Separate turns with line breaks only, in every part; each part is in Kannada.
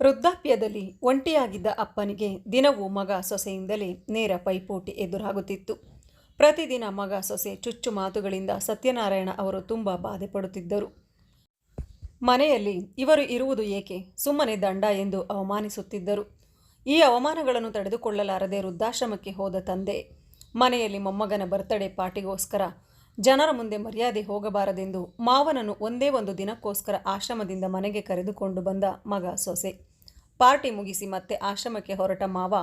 ವೃದ್ಧಾಪ್ಯದಲ್ಲಿ ಒಂಟಿಯಾಗಿದ್ದ ಅಪ್ಪನಿಗೆ ದಿನವೂ ಮಗ ಸೊಸೆಯಿಂದಲೇ ನೇರ ಪೈಪೋಟಿ ಎದುರಾಗುತ್ತಿತ್ತು. ಪ್ರತಿದಿನ ಮಗ ಸೊಸೆ ಚುಚ್ಚು ಮಾತುಗಳಿಂದ ಸತ್ಯನಾರಾಯಣ ಅವರು ತುಂಬ ಬಾಧೆ ಪಡುತ್ತಿದ್ದರು. ಮನೆಯಲ್ಲಿ ಇವರು ಇರುವುದು ಏಕೆ ಸುಮ್ಮನೆ ದಂಡ ಎಂದು ಅವಮಾನಿಸುತ್ತಿದ್ದರು. ಈ ಅವಮಾನಗಳನ್ನು ತಡೆದುಕೊಳ್ಳಲಾರದೆ ವೃದ್ಧಾಶ್ರಮಕ್ಕೆ ಹೋದ ತಂದೆ, ಮನೆಯಲ್ಲಿ ಮೊಮ್ಮಗನ ಬರ್ತಡೇ ಪಾರ್ಟಿಗೋಸ್ಕರ ಜನರ ಮುಂದೆ ಮರ್ಯಾದೆ ಹೋಗಬಾರದೆಂದು ಮಾವನನ್ನು ಒಂದೇ ಒಂದು ದಿನಕ್ಕೋಸ್ಕರ ಆಶ್ರಮದಿಂದ ಮನೆಗೆ ಕರೆದುಕೊಂಡು ಬಂದ ಮಗ ಸೊಸೆ. ಪಾರ್ಟಿ ಮುಗಿಸಿ ಮತ್ತೆ ಆಶ್ರಮಕ್ಕೆ ಹೊರಟ ಮಾವ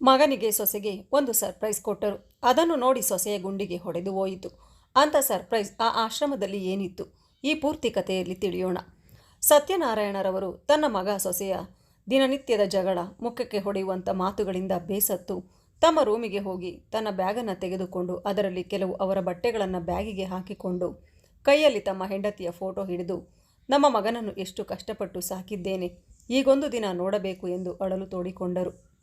ಮಗನಿಗೆ ಸೊಸೆಗೆ ಒಂದು ಸರ್ಪ್ರೈಸ್ ಕೊಟ್ಟರು. ಅದನ್ನು ನೋಡಿ ಸೊಸೆಯ ಗುಂಡಿಗೆ ಹೊಡೆದು ಹೋಯಿತು. ಅಂಥ ಸರ್ಪ್ರೈಸ್ ಆ ಆಶ್ರಮದಲ್ಲಿ ಏನಿತ್ತು? ಈ ಪೂರ್ತಿ ಕಥೆಯಲ್ಲಿ ತಿಳಿಯೋಣ. ಸತ್ಯನಾರಾಯಣರವರು ತನ್ನ ಮಗ ಸೊಸೆಯ ದಿನನಿತ್ಯದ ಜಗಳ, ಮುಖಕ್ಕೆ ಹೊಡೆಯುವಂಥ ಮಾತುಗಳಿಂದ ಬೇಸತ್ತು ತಮ್ಮ ರೂಮಿಗೆ ಹೋಗಿ ತನ್ನ ಬ್ಯಾಗನ್ನು ತೆಗೆದುಕೊಂಡು ಅದರಲ್ಲಿ ಕೆಲವು ಅವರ ಬಟ್ಟೆಗಳನ್ನು ಬ್ಯಾಗಿಗೆ ಹಾಕಿಕೊಂಡು ಕೈಯಲ್ಲಿ ತಮ್ಮ ಹೆಂಡತಿಯ ಫೋಟೋ ಹಿಡಿದು ನಮ್ಮ ಮಗನನ್ನು ಎಷ್ಟು ಕಷ್ಟಪಟ್ಟು ಸಾಕಿದ್ದೇನೆ. ಈಗೊಂದು ದಿನ ನೋಡಬೇಕು ಎಂದು ಅಳಲು ತೋಡಿಕೊಂಡರು.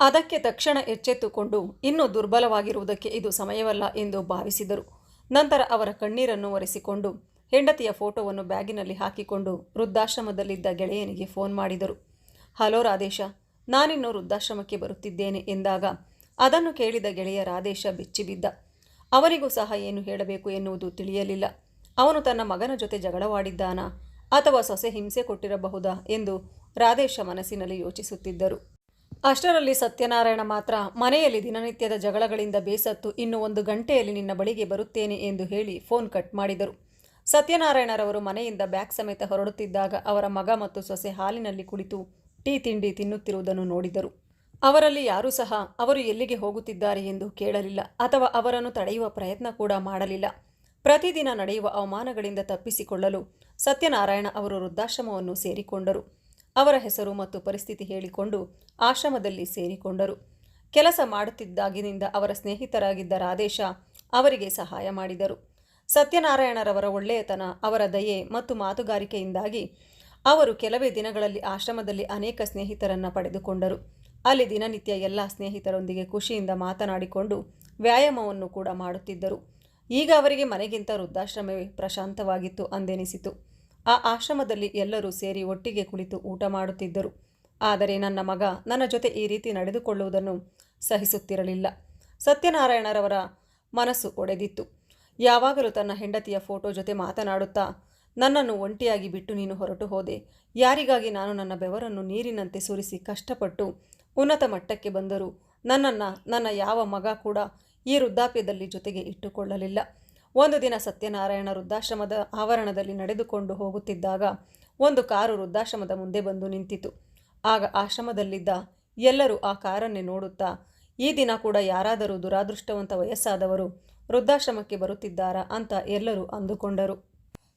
ಅದಕ್ಕೆ ತಕ್ಷಣ ಎಚ್ಚೆತ್ತುಕೊಂಡು ಇನ್ನೂ ದುರ್ಬಲವಾಗಿರುವುದಕ್ಕೆ ಇದು ಸಮಯವಲ್ಲ ಎಂದು ಭಾವಿಸಿದರು. ನಂತರ ಅವರ ಕಣ್ಣೀರನ್ನು ಒರೆಸಿಕೊಂಡು ಹೆಂಡತಿಯ ಫೋಟೋವನ್ನು ಬ್ಯಾಗಿನಲ್ಲಿ ಹಾಕಿಕೊಂಡು ವೃದ್ಧಾಶ್ರಮದಲ್ಲಿದ್ದ ಗೆಳೆಯನಿಗೆ ಫೋನ್ ಮಾಡಿದರು. ಹಲೋ ರಾಧೇಶ, ನಾನಿನ್ನು ವೃದ್ಧಾಶ್ರಮಕ್ಕೆ ಬರುತ್ತಿದ್ದೇನೆ ಎಂದಾಗ ಅದನ್ನು ಕೇಳಿದ ಗೆಳೆಯ ರಾಧೇಶ ಬೆಚ್ಚಿಬಿದ್ದ. ಅವನಿಗೂ ಸಹ ಏನು ಹೇಳಬೇಕು ಎನ್ನುವುದು ತಿಳಿಯಲಿಲ್ಲ. ಅವನು ತನ್ನ ಮಗನ ಜೊತೆ ಜಗಳವಾಡಿದ್ದಾನಾ? ಅಥವಾ ಸೊಸೆ ಹಿಂಸೆ ಕೊಟ್ಟಿರಬಹುದಾ ಎಂದು ರಾಧೇಶ ಮನಸ್ಸಿನಲ್ಲಿ ಯೋಚಿಸುತ್ತಿದ್ದರು. ಅಷ್ಟರಲ್ಲಿ ಸತ್ಯನಾರಾಯಣ ಮಾತ್ರ ಮನೆಯಲ್ಲಿ ದಿನನಿತ್ಯದ ಜಗಳಗಳಿಂದ ಬೇಸತ್ತು ಇನ್ನು ಒಂದು ಗಂಟೆಯಲ್ಲಿ ನಿನ್ನ ಬಳಿಗೆ ಬರುತ್ತೇನೆ ಎಂದು ಹೇಳಿ ಫೋನ್ ಕಟ್ ಮಾಡಿದರು. ಸತ್ಯನಾರಾಯಣರವರು ಮನೆಯಿಂದ ಬ್ಯಾಗ್ ಸಮೇತ ಹೊರಡುತ್ತಿದ್ದಾಗ ಅವರ ಮಗ ಮತ್ತು ಸೊಸೆ ಹಾಲಿನಲ್ಲಿ ಕುಳಿತು ಟೀ ತಿಂಡಿ ತಿನ್ನುತ್ತಿರುವುದನ್ನು ನೋಡಿದರು. ಅವರಲ್ಲಿ ಯಾರೂ ಸಹ ಅವರು ಎಲ್ಲಿಗೆ ಹೋಗುತ್ತಿದ್ದಾರೆ ಎಂದು ಕೇಳಲಿಲ್ಲ ಅಥವಾ ಅವರನ್ನು ತಡೆಯುವ ಪ್ರಯತ್ನ ಕೂಡ ಮಾಡಲಿಲ್ಲ. ಪ್ರತಿದಿನ ನಡೆಯುವ ಅವಮಾನಗಳಿಂದ ತಪ್ಪಿಸಿಕೊಳ್ಳಲು ಸತ್ಯನಾರಾಯಣ ಅವರು ವೃದ್ಧಾಶ್ರಮವನ್ನು ಸೇರಿಕೊಂಡರು. ಅವರ ಹೆಸರು ಮತ್ತು ಪರಿಸ್ಥಿತಿ ಹೇಳಿಕೊಂಡು ಆಶ್ರಮದಲ್ಲಿ ಸೇರಿಕೊಂಡರು. ಕೆಲಸ ಮಾಡುತ್ತಿದ್ದಾಗಿನಿಂದ ಅವರ ಸ್ನೇಹಿತರಾಗಿದ್ದ ರಾಧೇಶ ಅವರಿಗೆ ಸಹಾಯ ಮಾಡಿದರು. ಸತ್ಯನಾರಾಯಣರವರ ಒಳ್ಳೆಯತನ, ಅವರ ದಯೆ ಮತ್ತು ಮಾತುಗಾರಿಕೆಯಿಂದಾಗಿ ಅವರು ಕೆಲವೇ ದಿನಗಳಲ್ಲಿ ಆಶ್ರಮದಲ್ಲಿ ಅನೇಕ ಸ್ನೇಹಿತರನ್ನು ಪಡೆದುಕೊಂಡರು. ಅಲ್ಲಿ ದಿನನಿತ್ಯ ಎಲ್ಲ ಸ್ನೇಹಿತರೊಂದಿಗೆ ಖುಷಿಯಿಂದ ಮಾತನಾಡಿಕೊಂಡು ವ್ಯಾಯಾಮವನ್ನು ಕೂಡ ಮಾಡುತ್ತಿದ್ದರು. ಈಗ ಅವರಿಗೆ ಮನೆಗಿಂತ ವೃದ್ಧಾಶ್ರಮವೇ ಪ್ರಶಾಂತವಾಗಿತ್ತು ಅಂದೆನಿಸಿತು. ಆ ಆಶ್ರಮದಲ್ಲಿ ಎಲ್ಲರೂ ಸೇರಿ ಒಟ್ಟಿಗೆ ಕುಳಿತು ಊಟ ಮಾಡುತ್ತಿದ್ದರು. ಆದರೆ ನನ್ನ ಮಗ ನನ್ನ ಜೊತೆ ಈ ರೀತಿ ನಡೆದುಕೊಳ್ಳುವುದನ್ನು ಸಹಿಸುತ್ತಿರಲಿಲ್ಲ. ಸತ್ಯನಾರಾಯಣರವರ ಮನಸ್ಸು ಒಡೆದಿತ್ತು. ಯಾವಾಗಲೂ ತನ್ನ ಹೆಂಡತಿಯ ಫೋಟೋ ಜೊತೆ ಮಾತನಾಡುತ್ತಾ, ನನ್ನನ್ನು ಒಂಟಿಯಾಗಿ ಬಿಟ್ಟು ನೀನು ಹೊರಟು ಹೋದೆ. ಯಾರಿಗಾಗಿ ನಾನು ನನ್ನ ಬೆವರನ್ನು ನೀರಿನಂತೆ ಸುರಿಸಿ ಕಷ್ಟಪಟ್ಟು ಉನ್ನತ ಮಟ್ಟಕ್ಕೆ ಬಂದರೂ ನನ್ನನ್ನು, ನನ್ನ ಯಾವ ಮಗ ಕೂಡ ಈ ವೃದ್ಧಾಪ್ಯದಲ್ಲಿ ಜೊತೆಗೆ ಇಟ್ಟುಕೊಳ್ಳಲಿಲ್ಲ. ಒಂದು ದಿನ ಸತ್ಯನಾರಾಯಣ ವೃದ್ಧಾಶ್ರಮದ ಆವರಣದಲ್ಲಿ ನಡೆದುಕೊಂಡು ಹೋಗುತ್ತಿದ್ದಾಗ ಒಂದು ಕಾರು ವೃದ್ಧಾಶ್ರಮದ ಮುಂದೆ ಬಂದು ನಿಂತಿತು. ಆಗ ಆಶ್ರಮದಲ್ಲಿದ್ದ ಎಲ್ಲರೂ ಆ ಕಾರನ್ನೇ ನೋಡುತ್ತಾ, ಈ ದಿನ ಕೂಡ ಯಾರಾದರೂ ದುರಾದೃಷ್ಟವಂತ ವಯಸ್ಸಾದವರು ವೃದ್ಧಾಶ್ರಮಕ್ಕೆ ಬರುತ್ತಿದ್ದಾರಾ ಅಂತ ಎಲ್ಲರೂ ಅಂದುಕೊಂಡರು.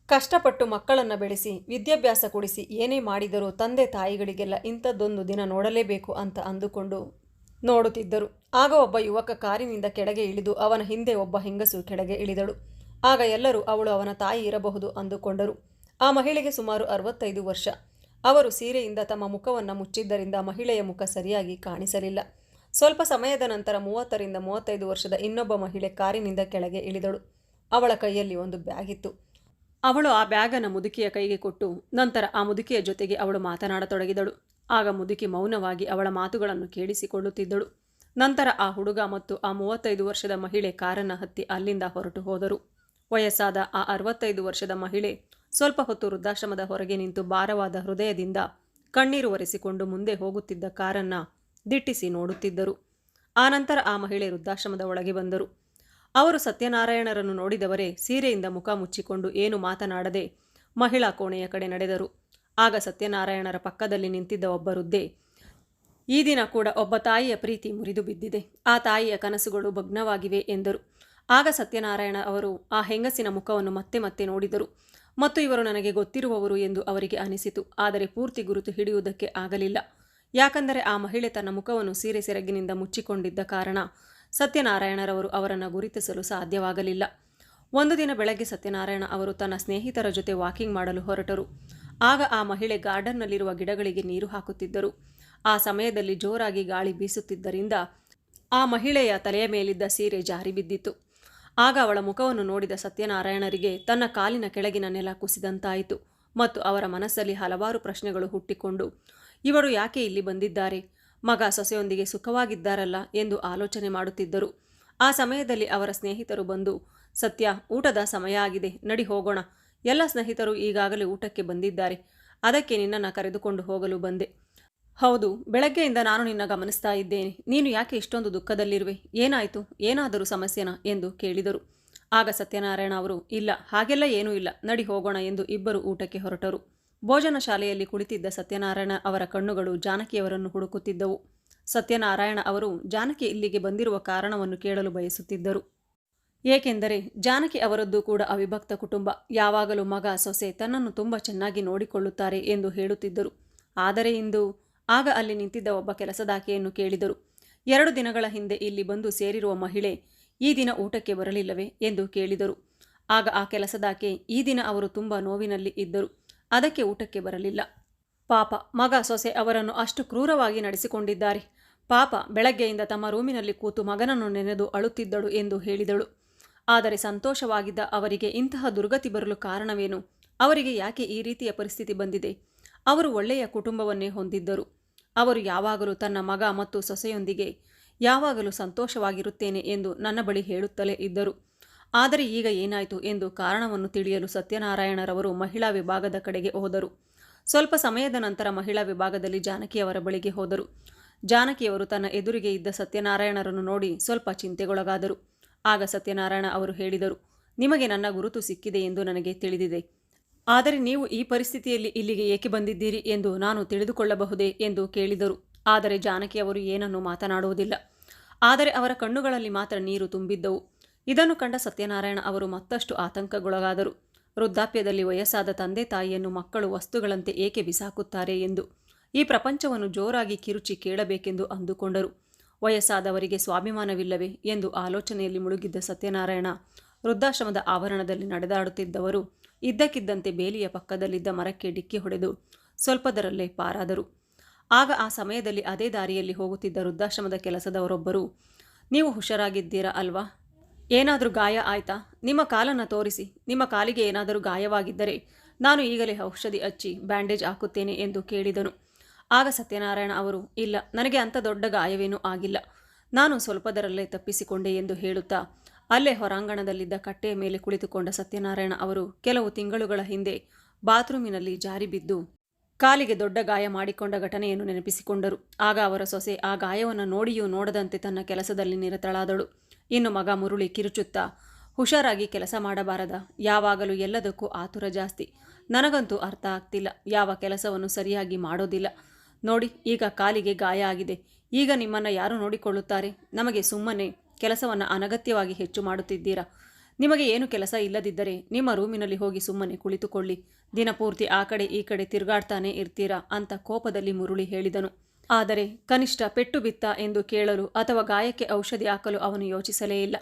ಕಷ್ಟಪಟ್ಟು ಮಕ್ಕಳನ್ನು ಬೆಳೆಸಿ, ವಿದ್ಯಾಭ್ಯಾಸ ಕೊಡಿಸಿ ಏನೇ ಮಾಡಿದರೂ ತಂದೆ ತಾಯಿಗಳಿಗೆಲ್ಲ ಇಂಥದ್ದೊಂದು ದಿನ ನೋಡಲೇಬೇಕು ಅಂತ ಅಂದುಕೊಂಡು ನೋಡುತ್ತಿದ್ದರು. ಆಗ ಒಬ್ಬ ಯುವಕ ಕಾರಿನಿಂದ ಕೆಳಗೆ ಇಳಿದು ಅವನ ಹಿಂದೆ ಒಬ್ಬ ಹೆಂಗಸು ಕೆಳಗೆ ಇಳಿದಳು. ಆಗ ಎಲ್ಲರೂ ಅವಳು ಅವನ ತಾಯಿ ಇರಬಹುದು ಅಂದುಕೊಂಡರು. ಆ ಮಹಿಳೆಗೆ ಸುಮಾರು ಅರವತ್ತೈದು ವರ್ಷ. ಅವರು ಸೀರೆಯಿಂದ ತಮ್ಮ ಮುಖವನ್ನು ಮುಚ್ಚಿದ್ದರಿಂದ ಮಹಿಳೆಯ ಮುಖ ಸರಿಯಾಗಿ ಕಾಣಿಸಲಿಲ್ಲ. ಸ್ವಲ್ಪ ಸಮಯದ ನಂತರ ಮೂವತ್ತರಿಂದ ಮೂವತ್ತೈದು ವರ್ಷದ ಇನ್ನೊಬ್ಬ ಮಹಿಳೆ ಕಾರಿನಿಂದ ಕೆಳಗೆ ಇಳಿದಳು. ಅವಳ ಕೈಯಲ್ಲಿ ಒಂದು ಬ್ಯಾಗ್ ಇತ್ತು. ಅವಳು ಆ ಬ್ಯಾಗನ್ನು ಮುದುಕಿಯ ಕೈಗೆ ಕೊಟ್ಟು ನಂತರ ಆ ಮುದುಕಿಯ ಜೊತೆಗೆ ಅವಳು ಮಾತನಾಡತೊಡಗಿದಳು. ಆಗ ಮುದುಕಿ ಮೌನವಾಗಿ ಅವಳ ಮಾತುಗಳನ್ನು ಕೇಳಿಸಿಕೊಳ್ಳುತ್ತಿದ್ದಳು. ನಂತರ ಆ ಹುಡುಗ ಮತ್ತು ಆ ಮೂವತ್ತೈದು ವರ್ಷದ ಮಹಿಳೆ ಕಾರನ್ನು ಹತ್ತಿ ಅಲ್ಲಿಂದ ಹೊರಟು ಹೋದರು. ವಯಸ್ಸಾದ ಆ ಅರವತ್ತೈದು ವರ್ಷದ ಮಹಿಳೆ ಸ್ವಲ್ಪ ಹೊತ್ತು ವೃದ್ಧಾಶ್ರಮದ ಹೊರಗೆ ನಿಂತು ಭಾರವಾದ ಹೃದಯದಿಂದ ಕಣ್ಣೀರು ಒರೆಸಿಕೊಂಡು ಮುಂದೆ ಹೋಗುತ್ತಿದ್ದ ಕಾರನ್ನು ದಿಟ್ಟಿಸಿ ನೋಡುತ್ತಿದ್ದರು. ಆನಂತರ ಆ ಮಹಿಳೆ ವೃದ್ಧಾಶ್ರಮದ ಒಳಗೆ ಬಂದರು. ಅವರು ಸತ್ಯನಾರಾಯಣರನ್ನು ನೋಡಿದವರೇ ಸೀರೆಯಿಂದ ಮುಖ ಮುಚ್ಚಿಕೊಂಡು ಏನು ಮಾತನಾಡದೆ ಮಹಿಳಾ ಕೋಣೆಯ ಕಡೆ ನಡೆದರು. ಆಗ ಸತ್ಯನಾರಾಯಣರ ಪಕ್ಕದಲ್ಲಿ ನಿಂತಿದ್ದ ಒಬ್ಬ ವೃದ್ಧೆ ಈ ದಿನ ಕೂಡ ಒಬ್ಬ ತಾಯಿಯ ಪ್ರೀತಿ ಮುರಿದು ಬಿದ್ದಿದೆ. ಆ ತಾಯಿಯ ಕನಸುಗಳು ಭಗ್ನವಾಗಿವೆ ಎಂದರು. ಆಗ ಸತ್ಯನಾರಾಯಣ ಅವರು ಆ ಹೆಂಗಸಿನ ಮುಖವನ್ನು ಮತ್ತೆ ಮತ್ತೆ ನೋಡಿದರು. ಮತ್ತು ಇವರು ನನಗೆ ಗೊತ್ತಿರುವವರು ಎಂದು ಅವರಿಗೆ ಅನಿಸಿತು. ಆದರೆ ಪೂರ್ತಿ ಗುರುತು ಹಿಡಿಯುವುದಕ್ಕೆ ಆಗಲಿಲ್ಲ. ಯಾಕಂದರೆ ಆ ಮಹಿಳೆ ತನ್ನ ಮುಖವನ್ನು ಸೀರೆ ಸೆರಗಿನಿಂದ ಮುಚ್ಚಿಕೊಂಡಿದ್ದ ಕಾರಣ ಸತ್ಯನಾರಾಯಣರವರು ಅವರನ್ನು ಗುರುತಿಸಲು ಸಾಧ್ಯವಾಗಲಿಲ್ಲ. ಒಂದು ದಿನ ಬೆಳಗ್ಗೆ ಸತ್ಯನಾರಾಯಣ ಅವರು ತನ್ನ ಸ್ನೇಹಿತರ ಜೊತೆ ವಾಕಿಂಗ್ ಮಾಡಲು ಹೊರಟರು. ಆಗ ಆ ಮಹಿಳೆ ಗಾರ್ಡನ್ನಲ್ಲಿರುವ ಗಿಡಗಳಿಗೆ ನೀರು ಹಾಕುತ್ತಿದ್ದರು. ಆ ಸಮಯದಲ್ಲಿ ಜೋರಾಗಿ ಗಾಳಿ ಬೀಸುತ್ತಿದ್ದರಿಂದ ಆ ಮಹಿಳೆಯ ತಲೆಯ ಮೇಲಿದ್ದ ಸೀರೆ ಜಾರಿ ಬಿದ್ದಿತು ಆಗ ಅವಳ ಮುಖವನ್ನು ನೋಡಿದ ಸತ್ಯನಾರಾಯಣರಿಗೆ ತನ್ನ ಕಾಲಿನ ಕೆಳಗಿನ ನೆಲ ಕುಸಿದಂತಾಯಿತು ಮತ್ತು ಅವರ ಮನಸ್ಸಲ್ಲಿ ಹಲವಾರು ಪ್ರಶ್ನೆಗಳು ಹುಟ್ಟಿಕೊಂಡು, ಇವರು ಯಾಕೆ ಇಲ್ಲಿ ಬಂದಿದ್ದಾರೆ? ಮಗ ಸೊಸೆಯೊಂದಿಗೆ ಸುಖವಾಗಿದ್ದಾರಲ್ಲ? ಎಂದು ಆಲೋಚನೆ ಮಾಡುತ್ತಿದ್ದರು. ಆ ಸಮಯದಲ್ಲಿ ಅವರ ಸ್ನೇಹಿತರು ಬಂದು, ಸತ್ಯ, ಊಟದ ಸಮಯ ಆಗಿದೆ, ನಡಿ ಹೋಗೋಣ. ಎಲ್ಲ ಸ್ನೇಹಿತರು ಈಗಾಗಲೇ ಊಟಕ್ಕೆ ಬಂದಿದ್ದಾರೆ. ಅದಕ್ಕೆ ನಿನ್ನನ್ನು ಕರೆದುಕೊಂಡು ಹೋಗಲು ಬಂದೆ. ಹೌದು, ಬೆಳಗ್ಗೆಯಿಂದ ನಾನು ನಿನ್ನ ಗಮನಿಸ್ತಾ ಇದ್ದೇನೆ. ನೀನು ಯಾಕೆ ಇಷ್ಟೊಂದು ದುಃಖದಲ್ಲಿರುವೆ? ಏನಾಯಿತು? ಏನಾದರೂ ಸಮಸ್ಯೆನಾ? ಎಂದು ಕೇಳಿದರು. ಆಗ ಸತ್ಯನಾರಾಯಣ ಅವರು, ಇಲ್ಲ, ಹಾಗೆಲ್ಲ ಏನೂ ಇಲ್ಲ. ನಡಿ ಹೋಗೋಣ ಎಂದು ಇಬ್ಬರು ಊಟಕ್ಕೆ ಹೊರಟರು. ಭೋಜನ ಶಾಲೆಯಲ್ಲಿ ಕುಳಿತಿದ್ದ ಸತ್ಯನಾರಾಯಣ ಅವರ ಕಣ್ಣುಗಳು ಜಾನಕಿಯವರನ್ನು ಹುಡುಕುತ್ತಿದ್ದವು. ಸತ್ಯನಾರಾಯಣ ಅವರು, ಜಾನಕಿ ಇಲ್ಲಿಗೆ ಬಂದಿರುವ ಕಾರಣವನ್ನು ಕೇಳಲು ಬಯಸುತ್ತಿದ್ದರು. ಏಕೆಂದರೆ ಜಾನಕಿ ಅವರದ್ದು ಕೂಡ ಅವಿಭಕ್ತ ಕುಟುಂಬ. ಯಾವಾಗಲೂ ಮಗ ಸೊಸೆ ತನ್ನನ್ನು ತುಂಬ ಚೆನ್ನಾಗಿ ನೋಡಿಕೊಳ್ಳುತ್ತಾರೆ ಎಂದು ಹೇಳುತ್ತಿದ್ದರು. ಆದರೆ ಇಂದು ಆಗ ಅಲ್ಲಿ ನಿಂತಿದ್ದ ಒಬ್ಬ ಕೆಲಸದಾಕೆಯನ್ನು ಕೇಳಿದರು. ಎರಡು ದಿನಗಳ ಹಿಂದೆ ಇಲ್ಲಿ ಬಂದು ಸೇರಿರುವ ಮಹಿಳೆ, ಈ ದಿನ ಊಟಕ್ಕೆ ಬರಲಿಲ್ಲವೇ? ಎಂದು ಕೇಳಿದರು. ಆಗ ಆ ಕೆಲಸದಾಕೆ, ಈ ದಿನ ಅವರು ತುಂಬ ನೋವಿನಲ್ಲಿ ಇದ್ದರು. ಅದಕ್ಕೆ ಊಟಕ್ಕೆ ಬರಲಿಲ್ಲ. ಪಾಪ, ಮಗ ಸೊಸೆ ಅವರನ್ನು ಅಷ್ಟು ಕ್ರೂರವಾಗಿ ನಡೆಸಿಕೊಂಡಿದ್ದಾರೆ. ಪಾಪ, ಬೆಳಗ್ಗೆಯಿಂದ ತಮ್ಮ ರೂಮಿನಲ್ಲಿ ಕೂತು ಮಗನನ್ನು ನೆನೆದು ಅಳುತ್ತಿದ್ದಳು ಎಂದು ಹೇಳಿದಳು. ಆದರೆ ಸಂತೋಷವಾಗಿದ್ದ ಅವರಿಗೆ ಇಂತಹ ದುರ್ಗತಿ ಬರಲು ಕಾರಣವೇನು? ಅವರಿಗೆ ಯಾಕೆ ಈ ರೀತಿಯ ಪರಿಸ್ಥಿತಿ ಬಂದಿದೆ? ಅವರು ಒಳ್ಳೆಯ ಕುಟುಂಬವನ್ನೇ ಹೊಂದಿದ್ದರು. ಅವರು ಯಾವಾಗಲೂ ತನ್ನ ಮಗ ಮತ್ತು ಸೊಸೆಯೊಂದಿಗೆ ಯಾವಾಗಲೂ ಸಂತೋಷವಾಗಿರುತ್ತೇನೆ ಎಂದು ನನ್ನ ಬಳಿ ಹೇಳುತ್ತಲೇ ಇದ್ದರು. ಆದರೆ ಈಗ ಏನಾಯಿತು ಎಂದು ಕಾರಣವನ್ನು ತಿಳಿಯಲು ಸತ್ಯನಾರಾಯಣರವರು ಮಹಿಳಾ ವಿಭಾಗದ ಕಡೆಗೆ ಹೋದರು. ಸ್ವಲ್ಪ ಸಮಯದ ನಂತರ ಮಹಿಳಾ ವಿಭಾಗದಲ್ಲಿ ಜಾನಕಿಯವರ ಬಳಿಗೆ ಹೋದರು. ಜಾನಕಿಯವರು ತನ್ನ ಎದುರಿಗೆ ಇದ್ದ ಸತ್ಯನಾರಾಯಣರನ್ನು ನೋಡಿ ಸ್ವಲ್ಪ ಚಿಂತೆಗೊಳಗಾದರು. ಆಗ ಸತ್ಯನಾರಾಯಣ ಅವರು ಹೇಳಿದರು, ನಿಮಗೆ ನನ್ನ ಗುರುತು ಸಿಕ್ಕಿದೆ ಎಂದು ನನಗೆ ತಿಳಿದಿದೆ. ಆದರೆ ನೀವು ಈ ಪರಿಸ್ಥಿತಿಯಲ್ಲಿ ಇಲ್ಲಿಗೆ ಏಕೆ ಬಂದಿದ್ದೀರಿ ಎಂದು ನಾನು ತಿಳಿದುಕೊಳ್ಳಬಹುದೇ ಎಂದು ಕೇಳಿದರು. ಆದರೆ ಜಾನಕಿ ಅವರು ಏನನ್ನು ಮಾತನಾಡುವುದಿಲ್ಲ. ಆದರೆ ಅವರ ಕಣ್ಣುಗಳಲ್ಲಿ ಮಾತ್ರ ನೀರು ತುಂಬಿದ್ದವು. ಇದನ್ನು ಕಂಡ ಸತ್ಯನಾರಾಯಣ ಅವರು ಮತ್ತಷ್ಟು ಆತಂಕಗೊಳಗಾದರು ವೃದ್ಧಾಪ್ಯದಲ್ಲಿ ವಯಸ್ಸಾದ ತಂದೆ ತಾಯಿಯನ್ನು ಮಕ್ಕಳು ವಸ್ತುಗಳಂತೆ ಏಕೆ ಬಿಸಾಕುತ್ತಾರೆ ಎಂದು ಈ ಪ್ರಪಂಚವನ್ನು ಜೋರಾಗಿ ಕಿರುಚಿ ಕೇಳಬೇಕೆಂದು ಅಂದುಕೊಂಡರು. ವಯಸ್ಸಾದವರಿಗೆ ಸ್ವಾಭಿಮಾನವಿಲ್ಲವೇ ಎಂದು ಆಲೋಚನೆಯಲ್ಲಿ ಮುಳುಗಿದ್ದ ಸತ್ಯನಾರಾಯಣ ವೃದ್ಧಾಶ್ರಮದ ಆವರಣದಲ್ಲಿ ನಡೆದಾಡುತ್ತಿದ್ದವರು ಇದ್ದಕ್ಕಿದ್ದಂತೆ ಬೇಲಿಯ ಪಕ್ಕದಲ್ಲಿದ್ದ ಮರಕ್ಕೆ ಡಿಕ್ಕಿ ಹೊಡೆದು ಸ್ವಲ್ಪದರಲ್ಲೇ ಪಾರಾದರು. ಆಗ ಆ ಸಮಯದಲ್ಲಿ ಅದೇ ದಾರಿಯಲ್ಲಿ ಹೋಗುತ್ತಿದ್ದ ವೃದ್ಧಾಶ್ರಮದ ಕೆಲಸದವರೊಬ್ಬರು, ನೀವು ಹುಷಾರಾಗಿದ್ದೀರಾ ಅಲ್ವಾ? ಏನಾದರೂ ಗಾಯ ಆಯ್ತಾ? ನಿಮ್ಮ ಕಾಲನ್ನು ತೋರಿಸಿ. ನಿಮ್ಮ ಕಾಲಿಗೆ ಏನಾದರೂ ಗಾಯವಾಗಿದ್ದರೆ ನಾನು ಈಗಲೇ ಔಷಧಿ ಹಚ್ಚಿ ಬ್ಯಾಂಡೇಜ್ ಹಾಕುತ್ತೇನೆ ಎಂದು ಕೇಳಿದನು. ಆಗ ಸತ್ಯನಾರಾಯಣ ಅವರು, ಇಲ್ಲ, ನನಗೆ ಅಂಥ ದೊಡ್ಡ ಗಾಯವೇನೂ ಆಗಿಲ್ಲ. ನಾನು ಸ್ವಲ್ಪದರಲ್ಲೇ ತಪ್ಪಿಸಿಕೊಂಡೆ ಎಂದು ಹೇಳುತ್ತಾ, ಅಲ್ಲೇ ಹೊರಾಂಗಣದಲ್ಲಿದ್ದ ಕಟ್ಟೆಯ ಮೇಲೆ ಕುಳಿತುಕೊಂಡ ಸತ್ಯನಾರಾಯಣ ಅವರು ಕೆಲವು ತಿಂಗಳುಗಳ ಹಿಂದೆ ಬಾತ್ರೂಮಿನಲ್ಲಿ ಜಾರಿ ಬಿದ್ದು, ಕಾಲಿಗೆ ದೊಡ್ಡ ಗಾಯ ಮಾಡಿಕೊಂಡ ಘಟನೆಯನ್ನು ನೆನಪಿಸಿಕೊಂಡರು. ಆಗ ಅವರ ಸೊಸೆ ಆ ಗಾಯವನ್ನು ನೋಡಿಯೂ ನೋಡದಂತೆ ತನ್ನ ಕೆಲಸದಲ್ಲಿ ನಿರತಳಾದಳು. ಇನ್ನು ಮಗ ಮುರುಳಿ ಕಿರುಚುತ್ತಾ, ಹುಷಾರಾಗಿ ಕೆಲಸ ಮಾಡಬಾರದ, ಯಾವಾಗಲೂ ಎಲ್ಲದಕ್ಕೂ ಆತುರ ಜಾಸ್ತಿ. ನನಗಂತೂ ಅರ್ಥ ಆಗ್ತಿಲ್ಲ, ಯಾವ ಕೆಲಸವನ್ನು ಸರಿಯಾಗಿ ಮಾಡೋದಿಲ್ಲ. ನೋಡಿ, ಈಗ ಕಾಲಿಗೆ ಗಾಯ ಆಗಿದೆ. ಈಗ ನಿಮ್ಮನ್ನು ಯಾರು ನೋಡಿಕೊಳ್ಳುತ್ತಾರೆ? ನಮಗೆ ಸುಮ್ಮನೆ ಕೆಲಸವನ್ನು ಅನಗತ್ಯವಾಗಿ ಹೆಚ್ಚು ಮಾಡುತ್ತಿದ್ದೀರಾ? ನಿಮಗೆ ಏನು ಕೆಲಸ ಇಲ್ಲದಿದ್ದರೆ ನಿಮ್ಮ ರೂಮಿನಲ್ಲಿ ಹೋಗಿ ಸುಮ್ಮನೆ ಕುಳಿತುಕೊಳ್ಳಿ. ದಿನಪೂರ್ತಿ ಆ ಕಡೆ ಈ ಕಡೆ ತಿರುಗಾಡ್ತಾನೆ ಇರ್ತೀರಾ ಅಂತ ಕೋಪದಲ್ಲಿ ಮುರುಳಿ ಹೇಳಿದನು. ಆದರೆ ಕನಿಷ್ಠ ಪೆಟ್ಟು ಬಿತ್ತ ಎಂದು ಕೇಳಲು ಅಥವಾ ಗಾಯಕ್ಕೆ ಔಷಧಿ ಹಾಕಲು ಅವನು ಯೋಚಿಸಲೇ ಇಲ್ಲ.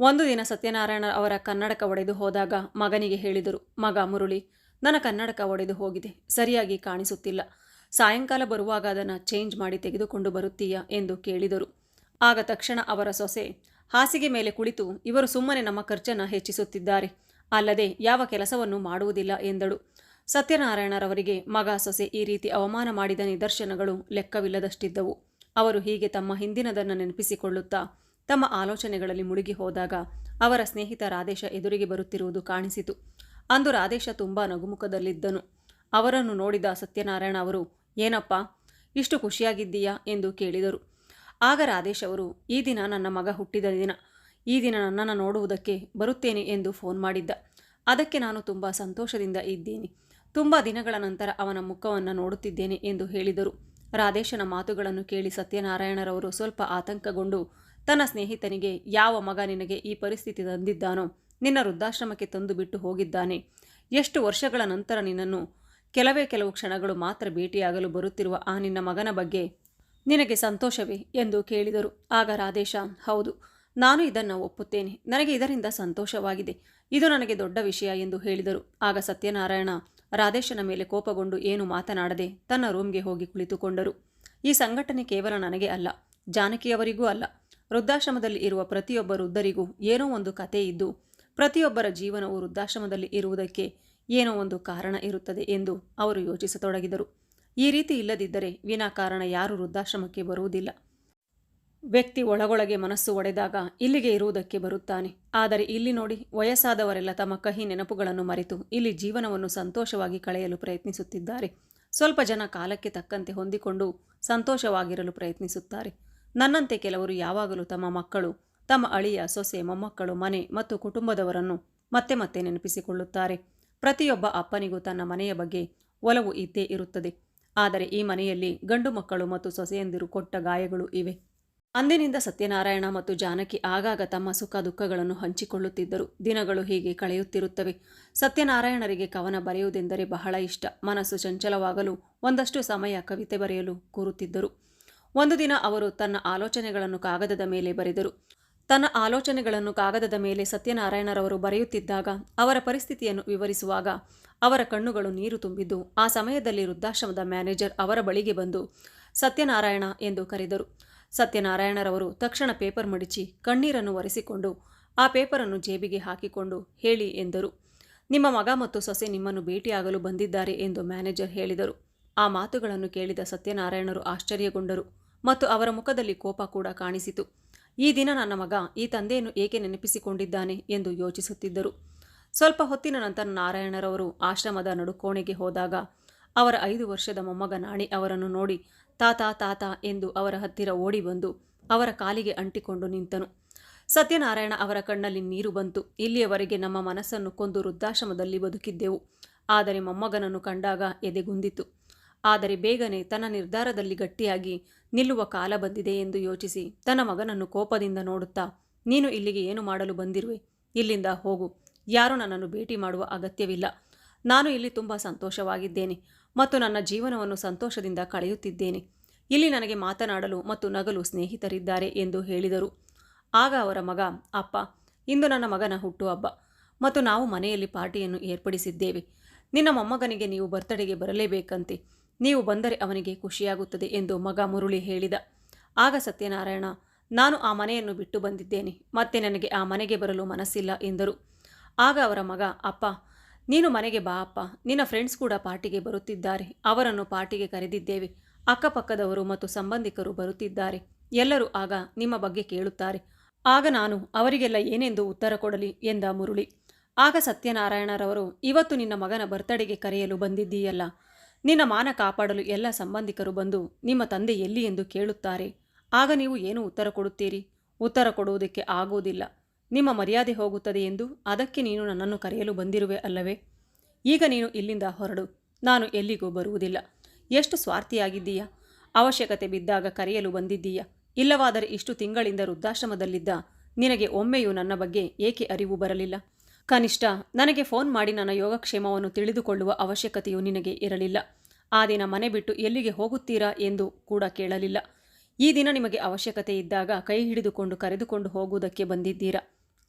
ಒಂದು ದಿನ ಸತ್ಯನಾರಾಯಣ ಅವರ ಕನ್ನಡಕ ಒಡೆದು ಹೋದಾಗ ಮಗನಿಗೆ ಹೇಳಿದರು, ಮಗ ಮುರುಳಿ, ನನ್ನ ಕನ್ನಡಕ ಒಡೆದು ಹೋಗಿದೆ. ಸರಿಯಾಗಿ ಕಾಣಿಸುತ್ತಿಲ್ಲ. ಸಾಯಂಕಾಲ ಬರುವಾಗ ಅದನ್ನು ಚೇಂಜ್ ಮಾಡಿ ತೆಗೆದುಕೊಂಡು ಬರುತ್ತೀಯಾ ಎಂದು ಕೇಳಿದರು. ಆಗ ತಕ್ಷಣ ಅವರ ಸೊಸೆ ಹಾಸಿಗೆ ಮೇಲೆ ಕುಳಿತು ಇವರು ಸುಮ್ಮನೆ ನಮ್ಮ ಖರ್ಚನ್ನು ಹೆಚ್ಚಿಸುತ್ತಿದ್ದಾರೆ. ಅಲ್ಲದೆ ಯಾವ ಕೆಲಸವನ್ನು ಮಾಡುವುದಿಲ್ಲ ಎಂದಳು. ಸತ್ಯನಾರಾಯಣರವರಿಗೆ ಮಗ ಸೊಸೆ ಈ ರೀತಿ ಅವಮಾನ ಮಾಡಿದ ನಿದರ್ಶನಗಳು ಲೆಕ್ಕವಿಲ್ಲದಷ್ಟಿದ್ದವು. ಅವರು ಹೀಗೆ ತಮ್ಮ ಹಿಂದಿನದನ್ನು ನೆನಪಿಸಿಕೊಳ್ಳುತ್ತಾ ತಮ್ಮ ಆಲೋಚನೆಗಳಲ್ಲಿ ಮುಳುಗಿ ಹೋದಾಗ ಅವರ ಸ್ನೇಹಿತ ರಾಧೇಶ ಎದುರಿಗೆ ಬರುತ್ತಿರುವುದು ಕಾಣಿಸಿತು. ಅಂದು ರಾಧೇಶ ತುಂಬ ನಗುಮುಖದಲ್ಲಿದ್ದನು. ಅವರನ್ನು ನೋಡಿದ ಸತ್ಯನಾರಾಯಣ ಅವರು, ಏನಪ್ಪ, ಇಷ್ಟು ಖುಷಿಯಾಗಿದ್ದೀಯಾ? ಎಂದು ಕೇಳಿದರು. ಆಗ ರಾಧೇಶ್ ಅವರು, ಈ ದಿನ ನನ್ನ ಮಗ ಹುಟ್ಟಿದ ದಿನ. ಈ ದಿನ ನನ್ನನ್ನು ನೋಡುವುದಕ್ಕೆ ಬರುತ್ತೇನೆ ಎಂದು ಫೋನ್ ಮಾಡಿದ್ದ. ಅದಕ್ಕೆ ನಾನು ತುಂಬ ಸಂತೋಷದಿಂದ ಇದ್ದೀನಿ. ತುಂಬ ದಿನಗಳ ನಂತರ ಅವನ ಮುಖವನ್ನು ನೋಡುತ್ತಿದ್ದೇನೆ ಎಂದು ಹೇಳಿದರು. ರಾಧೇಶನ ಮಾತುಗಳನ್ನು ಕೇಳಿ ಸತ್ಯನಾರಾಯಣರವರು ಸ್ವಲ್ಪ ಆತಂಕಗೊಂಡು, ತನ್ನ ಸ್ನೇಹಿತನಿಗೆ ಯಾವ ಮಗ ನಿನಗೆ ಈ ಪರಿಸ್ಥಿತಿ ತಂದಿದ್ದಾನೋ, ನಿನ್ನ ವೃದ್ಧಾಶ್ರಮಕ್ಕೆ ತಂದು ಬಿಟ್ಟು ಹೋಗಿದ್ದಾನೆ. ಎಷ್ಟು ವರ್ಷಗಳ ನಂತರ ನಿನ್ನನ್ನು ಕೆಲವೇ ಕೆಲವು ಕ್ಷಣಗಳು ಮಾತ್ರ ಭೇಟಿಯಾಗಲು ಬರುತ್ತಿರುವ ಆ ನಿನ್ನ ಮಗನ ಬಗ್ಗೆ ನಿನಗೆ ಸಂತೋಷವೇ ಎಂದು ಕೇಳಿದರು. ಆಗ ರಾಧೇಶ, ಹೌದು, ನಾನು ಇದನ್ನು ಒಪ್ಪುತ್ತೇನೆ. ನನಗೆ ಇದರಿಂದ ಸಂತೋಷವಾಗಿದೆ. ಇದು ನನಗೆ ದೊಡ್ಡ ವಿಷಯ ಎಂದು ಹೇಳಿದರು. ಆಗ ಸತ್ಯನಾರಾಯಣ ರಾಧೇಶನ ಮೇಲೆ ಕೋಪಗೊಂಡು ಏನು ಮಾತನಾಡದೆ ತನ್ನ ರೂಮ್ಗೆ ಹೋಗಿ ಕುಳಿತುಕೊಂಡರು. ಈ ಸಂಘಟನೆ ಕೇವಲ ನನಗೆ ಅಲ್ಲ, ಜಾನಕಿಯವರಿಗೂ ಅಲ್ಲ. ವೃದ್ಧಾಶ್ರಮದಲ್ಲಿ ಇರುವ ಪ್ರತಿಯೊಬ್ಬ ವೃದ್ಧರಿಗೂ ಏನೋ ಒಂದು ಕತೆ ಇದ್ದು, ಪ್ರತಿಯೊಬ್ಬರ ಜೀವನವು ವೃದ್ಧಾಶ್ರಮದಲ್ಲಿ ಇರುವುದಕ್ಕೆ ಏನೋ ಒಂದು ಕಾರಣ ಇರುತ್ತದೆ ಎಂದು ಅವರು ಯೋಚಿಸತೊಡಗಿದರು. ಈ ರೀತಿ ಇಲ್ಲದಿದ್ದರೆ ವಿನಾಕಾರಣ ಯಾರೂ ವೃದ್ಧಾಶ್ರಮಕ್ಕೆ ಬರುವುದಿಲ್ಲ. ವ್ಯಕ್ತಿ ಒಳಗೊಳಗೆ ಮನಸ್ಸು ಒಡೆದಾಗ ಇಲ್ಲಿಗೆ ಇರುವುದಕ್ಕೆ ಬರುತ್ತಾನೆ. ಆದರೆ ಇಲ್ಲಿ ನೋಡಿ, ವಯಸ್ಸಾದವರೆಲ್ಲ ತಮ್ಮ ಕಹಿ ನೆನಪುಗಳನ್ನು ಮರೆತು ಇಲ್ಲಿ ಜೀವನವನ್ನು ಸಂತೋಷವಾಗಿ ಕಳೆಯಲು ಪ್ರಯತ್ನಿಸುತ್ತಿದ್ದಾರೆ. ಸ್ವಲ್ಪ ಜನ ಕಾಲಕ್ಕೆ ತಕ್ಕಂತೆ ಹೊಂದಿಕೊಂಡು ಸಂತೋಷವಾಗಿರಲು ಪ್ರಯತ್ನಿಸುತ್ತಾರೆ. ನನ್ನಂತೆ ಕೆಲವರು ಯಾವಾಗಲೂ ತಮ್ಮ ಮಕ್ಕಳು, ತಮ್ಮ ಅಳಿಯ ಸೊಸೆ, ಮೊಮ್ಮಕ್ಕಳು, ಮನೆ ಮತ್ತು ಕುಟುಂಬದವರನ್ನು ಮತ್ತೆ ಮತ್ತೆ ನೆನಪಿಸಿಕೊಳ್ಳುತ್ತಾರೆ. ಪ್ರತಿಯೊಬ್ಬ ಅಪ್ಪನಿಗೂ ತನ್ನ ಮನೆಯ ಬಗ್ಗೆ ಒಲವು ಇದ್ದೇ ಇರುತ್ತದೆ. ಆದರೆ ಈ ಮನೆಯಲ್ಲಿ ಗಂಡು ಮಕ್ಕಳು ಮತ್ತು ಸೊಸೆಯಂದಿರು ಕೊಟ್ಟ ಗಾಯಗಳು ಇವೆ. ಅಂದಿನಿಂದ ಸತ್ಯನಾರಾಯಣ ಮತ್ತು ಜಾನಕಿ ಆಗಾಗ ತಮ್ಮ ಸುಖ ದುಃಖಗಳನ್ನು ಹಂಚಿಕೊಳ್ಳುತ್ತಿದ್ದರು. ದಿನಗಳು ಹೀಗೆ ಕಳೆಯುತ್ತಿರುತ್ತವೆ. ಸತ್ಯನಾರಾಯಣರಿಗೆ ಕವನ ಬರೆಯುವುದೆಂದರೆ ಬಹಳ ಇಷ್ಟ. ಮನಸ್ಸು ಚಂಚಲವಾಗಲು ಒಂದಷ್ಟು ಸಮಯ ಕವಿತೆ ಬರೆಯಲು ಕೂರುತ್ತಿದ್ದರು. ಒಂದು ದಿನ ಅವರು ತನ್ನ ಆಲೋಚನೆಗಳನ್ನು ಕಾಗದದ ಮೇಲೆ ಬರೆದರು. ತನ್ನ ಆಲೋಚನೆಗಳನ್ನು ಕಾಗದದ ಮೇಲೆ ಸತ್ಯನಾರಾಯಣರವರು ಬರೆಯುತ್ತಿದ್ದಾಗ, ಅವರ ಪರಿಸ್ಥಿತಿಯನ್ನು ವಿವರಿಸುವಾಗ ಅವರ ಕಣ್ಣುಗಳು ನೀರು ತುಂಬಿದ್ದು, ಆ ಸಮಯದಲ್ಲಿ ವೃದ್ಧಾಶ್ರಮದ ಮ್ಯಾನೇಜರ್ ಅವರ ಬಳಿಗೆ ಬಂದು, ಸತ್ಯನಾರಾಯಣ ಎಂದು ಕರೆದರು. ಸತ್ಯನಾರಾಯಣರವರು ತಕ್ಷಣ ಪೇಪರ್ ಮಡಿಚಿ ಕಣ್ಣೀರನ್ನು ಒರೆಸಿಕೊಂಡು, ಆ ಪೇಪರನ್ನು ಜೇಬಿಗೆ ಹಾಕಿಕೊಂಡು ಹೇಳಿ ಎಂದರು. ನಿಮ್ಮ ಮಗ ಮತ್ತು ಸೊಸೆ ನಿಮ್ಮನ್ನು ಭೇಟಿಯಾಗಲು ಬಂದಿದ್ದಾರೆ ಎಂದು ಮ್ಯಾನೇಜರ್ ಹೇಳಿದರು. ಆ ಮಾತುಗಳನ್ನು ಕೇಳಿದ ಸತ್ಯನಾರಾಯಣರು ಆಶ್ಚರ್ಯಗೊಂಡರು ಮತ್ತು ಅವರ ಮುಖದಲ್ಲಿ ಕೋಪ ಕೂಡ ಕಾಣಿಸಿತು. ಈ ದಿನ ನನ್ನ ಮಗ, ಈ ತಂದೆಯನ್ನು ಏಕೆ ನೆನಪಿಸಿಕೊಂಡಿದ್ದಾನೆ ಎಂದು ಯೋಚಿಸುತ್ತಿದ್ದರು. ಸ್ವಲ್ಪ ಹೊತ್ತಿನ ನಂತರ ನಾರಾಯಣರವರು ಆಶ್ರಮದ ನಡುಕೋಣೆಗೆ ಹೋದಾಗ, ಅವರ ಐದು ವರ್ಷದ ಮೊಮ್ಮಗ ನಾಣಿ ಅವರನ್ನು ನೋಡಿ, ತಾತ ತಾತ ಎಂದು ಅವರ ಹತ್ತಿರ ಓಡಿ ಬಂದು ಅವರ ಕಾಲಿಗೆ ಅಂಟಿಕೊಂಡು ನಿಂತನು. ಸತ್ಯನಾರಾಯಣ ಅವರ ಕಣ್ಣಲ್ಲಿ ನೀರು ಬಂತು. ಇಲ್ಲಿಯವರೆಗೆ ನಮ್ಮ ಮನಸ್ಸನ್ನು ಕೊಂದು ವೃದ್ಧಾಶ್ರಮದಲ್ಲಿ ಬದುಕಿದ್ದೆವು. ಆದರೆ ಮೊಮ್ಮಗನನ್ನು ಕಂಡಾಗ ಎದೆಗುಂದಿತು. ಆದರೆ ಬೇಗನೆ ತನ್ನ ನಿರ್ಧಾರದಲ್ಲಿ ಗಟ್ಟಿಯಾಗಿ ನಿಲ್ಲುವ ಕಾಲ ಬಂದಿದೆ ಎಂದು ಯೋಚಿಸಿ ತನ್ನ ಮಗನನ್ನು ಕೋಪದಿಂದ ನೋಡುತ್ತಾ, ನೀನು ಇಲ್ಲಿಗೆ ಏನು ಮಾಡಲು ಬಂದಿರುವೆ? ಇಲ್ಲಿಂದ ಹೋಗು. ಯಾರೂ ನನ್ನನ್ನು ಭೇಟಿ ಮಾಡುವ ಅಗತ್ಯವಿಲ್ಲ. ನಾನು ಇಲ್ಲಿ ತುಂಬ ಸಂತೋಷವಾಗಿದ್ದೇನೆ ಮತ್ತು ನನ್ನ ಜೀವನವನ್ನು ಸಂತೋಷದಿಂದ ಕಳೆಯುತ್ತಿದ್ದೇನೆ. ಇಲ್ಲಿ ನನಗೆ ಮಾತನಾಡಲು ಮತ್ತು ನಗಲು ಸ್ನೇಹಿತರಿದ್ದಾರೆ ಎಂದು ಹೇಳಿದರು. ಆಗ ಅವರ ಮಗ, ಅಪ್ಪ, ಇಂದು ನನ್ನ ಮಗನ ಹುಟ್ಟುಹಬ್ಬ ಮತ್ತು ನಾವು ಮನೆಯಲ್ಲಿ ಪಾರ್ಟಿಯನ್ನು ಏರ್ಪಡಿಸಿದ್ದೇವೆ. ನಿನ್ನ ಮೊಮ್ಮಗನಿಗೆ ನೀವು ಬರ್ತಡೆಗೆ ಬರಲೇಬೇಕಂತೆ. ನೀವು ಬಂದರೆ ಅವನಿಗೆ ಖುಷಿಯಾಗುತ್ತದೆ ಎಂದು ಮಗ ಮುರುಳಿ ಹೇಳಿದ. ಆಗ ಸತ್ಯನಾರಾಯಣ, ನಾನು ಆ ಮನೆಯನ್ನು ಬಿಟ್ಟು ಬಂದಿದ್ದೇನೆ, ಮತ್ತೆ ನನಗೆ ಆ ಮನೆಗೆ ಬರಲು ಮನಸ್ಸಿಲ್ಲ ಎಂದರು. ಆಗ ಅವರ ಮಗ, ಅಪ್ಪ, ನೀನು ಮನೆಗೆ ಬಾ ಅಪ್ಪ, ನಿನ್ನ ಫ್ರೆಂಡ್ಸ್ ಕೂಡ ಪಾರ್ಟಿಗೆ ಬರುತ್ತಿದ್ದಾರೆ, ಅವರನ್ನು ಪಾರ್ಟಿಗೆ ಕರೆದಿದ್ದೇವೆ, ಅಕ್ಕಪಕ್ಕದವರು ಮತ್ತು ಸಂಬಂಧಿಕರು ಬರುತ್ತಿದ್ದಾರೆ, ಎಲ್ಲರೂ ಆಗ ನಿಮ್ಮ ಬಗ್ಗೆ ಕೇಳುತ್ತಾರೆ. ಆಗ ನಾನು ಅವರಿಗೆಲ್ಲ ಏನೆಂದು ಉತ್ತರ ಕೊಡಲಿ ಎಂದ ಮುರುಳಿ. ಆಗ ಸತ್ಯನಾರಾಯಣರವರು, ಇವತ್ತು ನಿನ್ನ ಮಗನ ಬರ್ತಡೆಗೆ ಕರೆಯಲು ಬಂದಿದ್ದೀಯಲ್ಲ ನಿನ್ನ ಮಾನ ಕಾಪಾಡಲು ಎಲ್ಲ ಸಂಬಂಧಿಕರು ಬಂದು ನಿಮ್ಮ ತಂದೆ ಎಲ್ಲಿ ಎಂದು ಕೇಳುತ್ತಾರೆ. ಆಗ ನೀವು ಏನು ಉತ್ತರ ಕೊಡುತ್ತೀರಿ? ಉತ್ತರ ಕೊಡುವುದಕ್ಕೆ ಆಗುವುದಿಲ್ಲ. ನಿಮ್ಮ ಮರ್ಯಾದೆ ಹೋಗುತ್ತದೆ ಎಂದು ಅದಕ್ಕೆ ನೀನು ನನ್ನನ್ನು ಕರೆಯಲು ಬಂದಿರುವೆ ಅಲ್ಲವೇ? ಈಗ ನೀನು ಇಲ್ಲಿಂದ ಹೊರಡು. ನಾನು ಎಲ್ಲಿಗೂ ಬರುವುದಿಲ್ಲ. ಎಷ್ಟು ಸ್ವಾರ್ಥಿಯಾಗಿದ್ದೀಯ? ಅವಶ್ಯಕತೆ ಬಿದ್ದಾಗ ಕರೆಯಲು ಬಂದಿದ್ದೀಯ? ಇಲ್ಲವಾದರೆ ಇಷ್ಟು ತಿಂಗಳಿಂದ ವೃದ್ಧಾಶ್ರಮದಲ್ಲಿದ್ದ ನಿನಗೆ ಒಮ್ಮೆಯೂ ನನ್ನ ಬಗ್ಗೆ ಏಕೆ ಅರಿವು ಬರಲಿಲ್ಲ? ಕನಿಷ್ಠ ನನಗೆ ಫೋನ್ ಮಾಡಿ ನನ್ನ ಯೋಗಕ್ಷೇಮವನ್ನು ತಿಳಿದುಕೊಳ್ಳುವ ಅವಶ್ಯಕತೆಯೂ ನಿನಗೆ ಇರಲಿಲ್ಲ. ಆ ದಿನ ಮನೆ ಬಿಟ್ಟು ಎಲ್ಲಿಗೆ ಹೋಗುತ್ತೀರಾ ಎಂದು ಕೂಡ ಕೇಳಲಿಲ್ಲ. ಈ ದಿನ ನಿಮಗೆ ಅವಶ್ಯಕತೆ ಇದ್ದಾಗ ಕೈ ಹಿಡಿದುಕೊಂಡು ಕರೆದುಕೊಂಡು ಹೋಗುವುದಕ್ಕೆ ಬಂದಿದ್ದೀರಾ?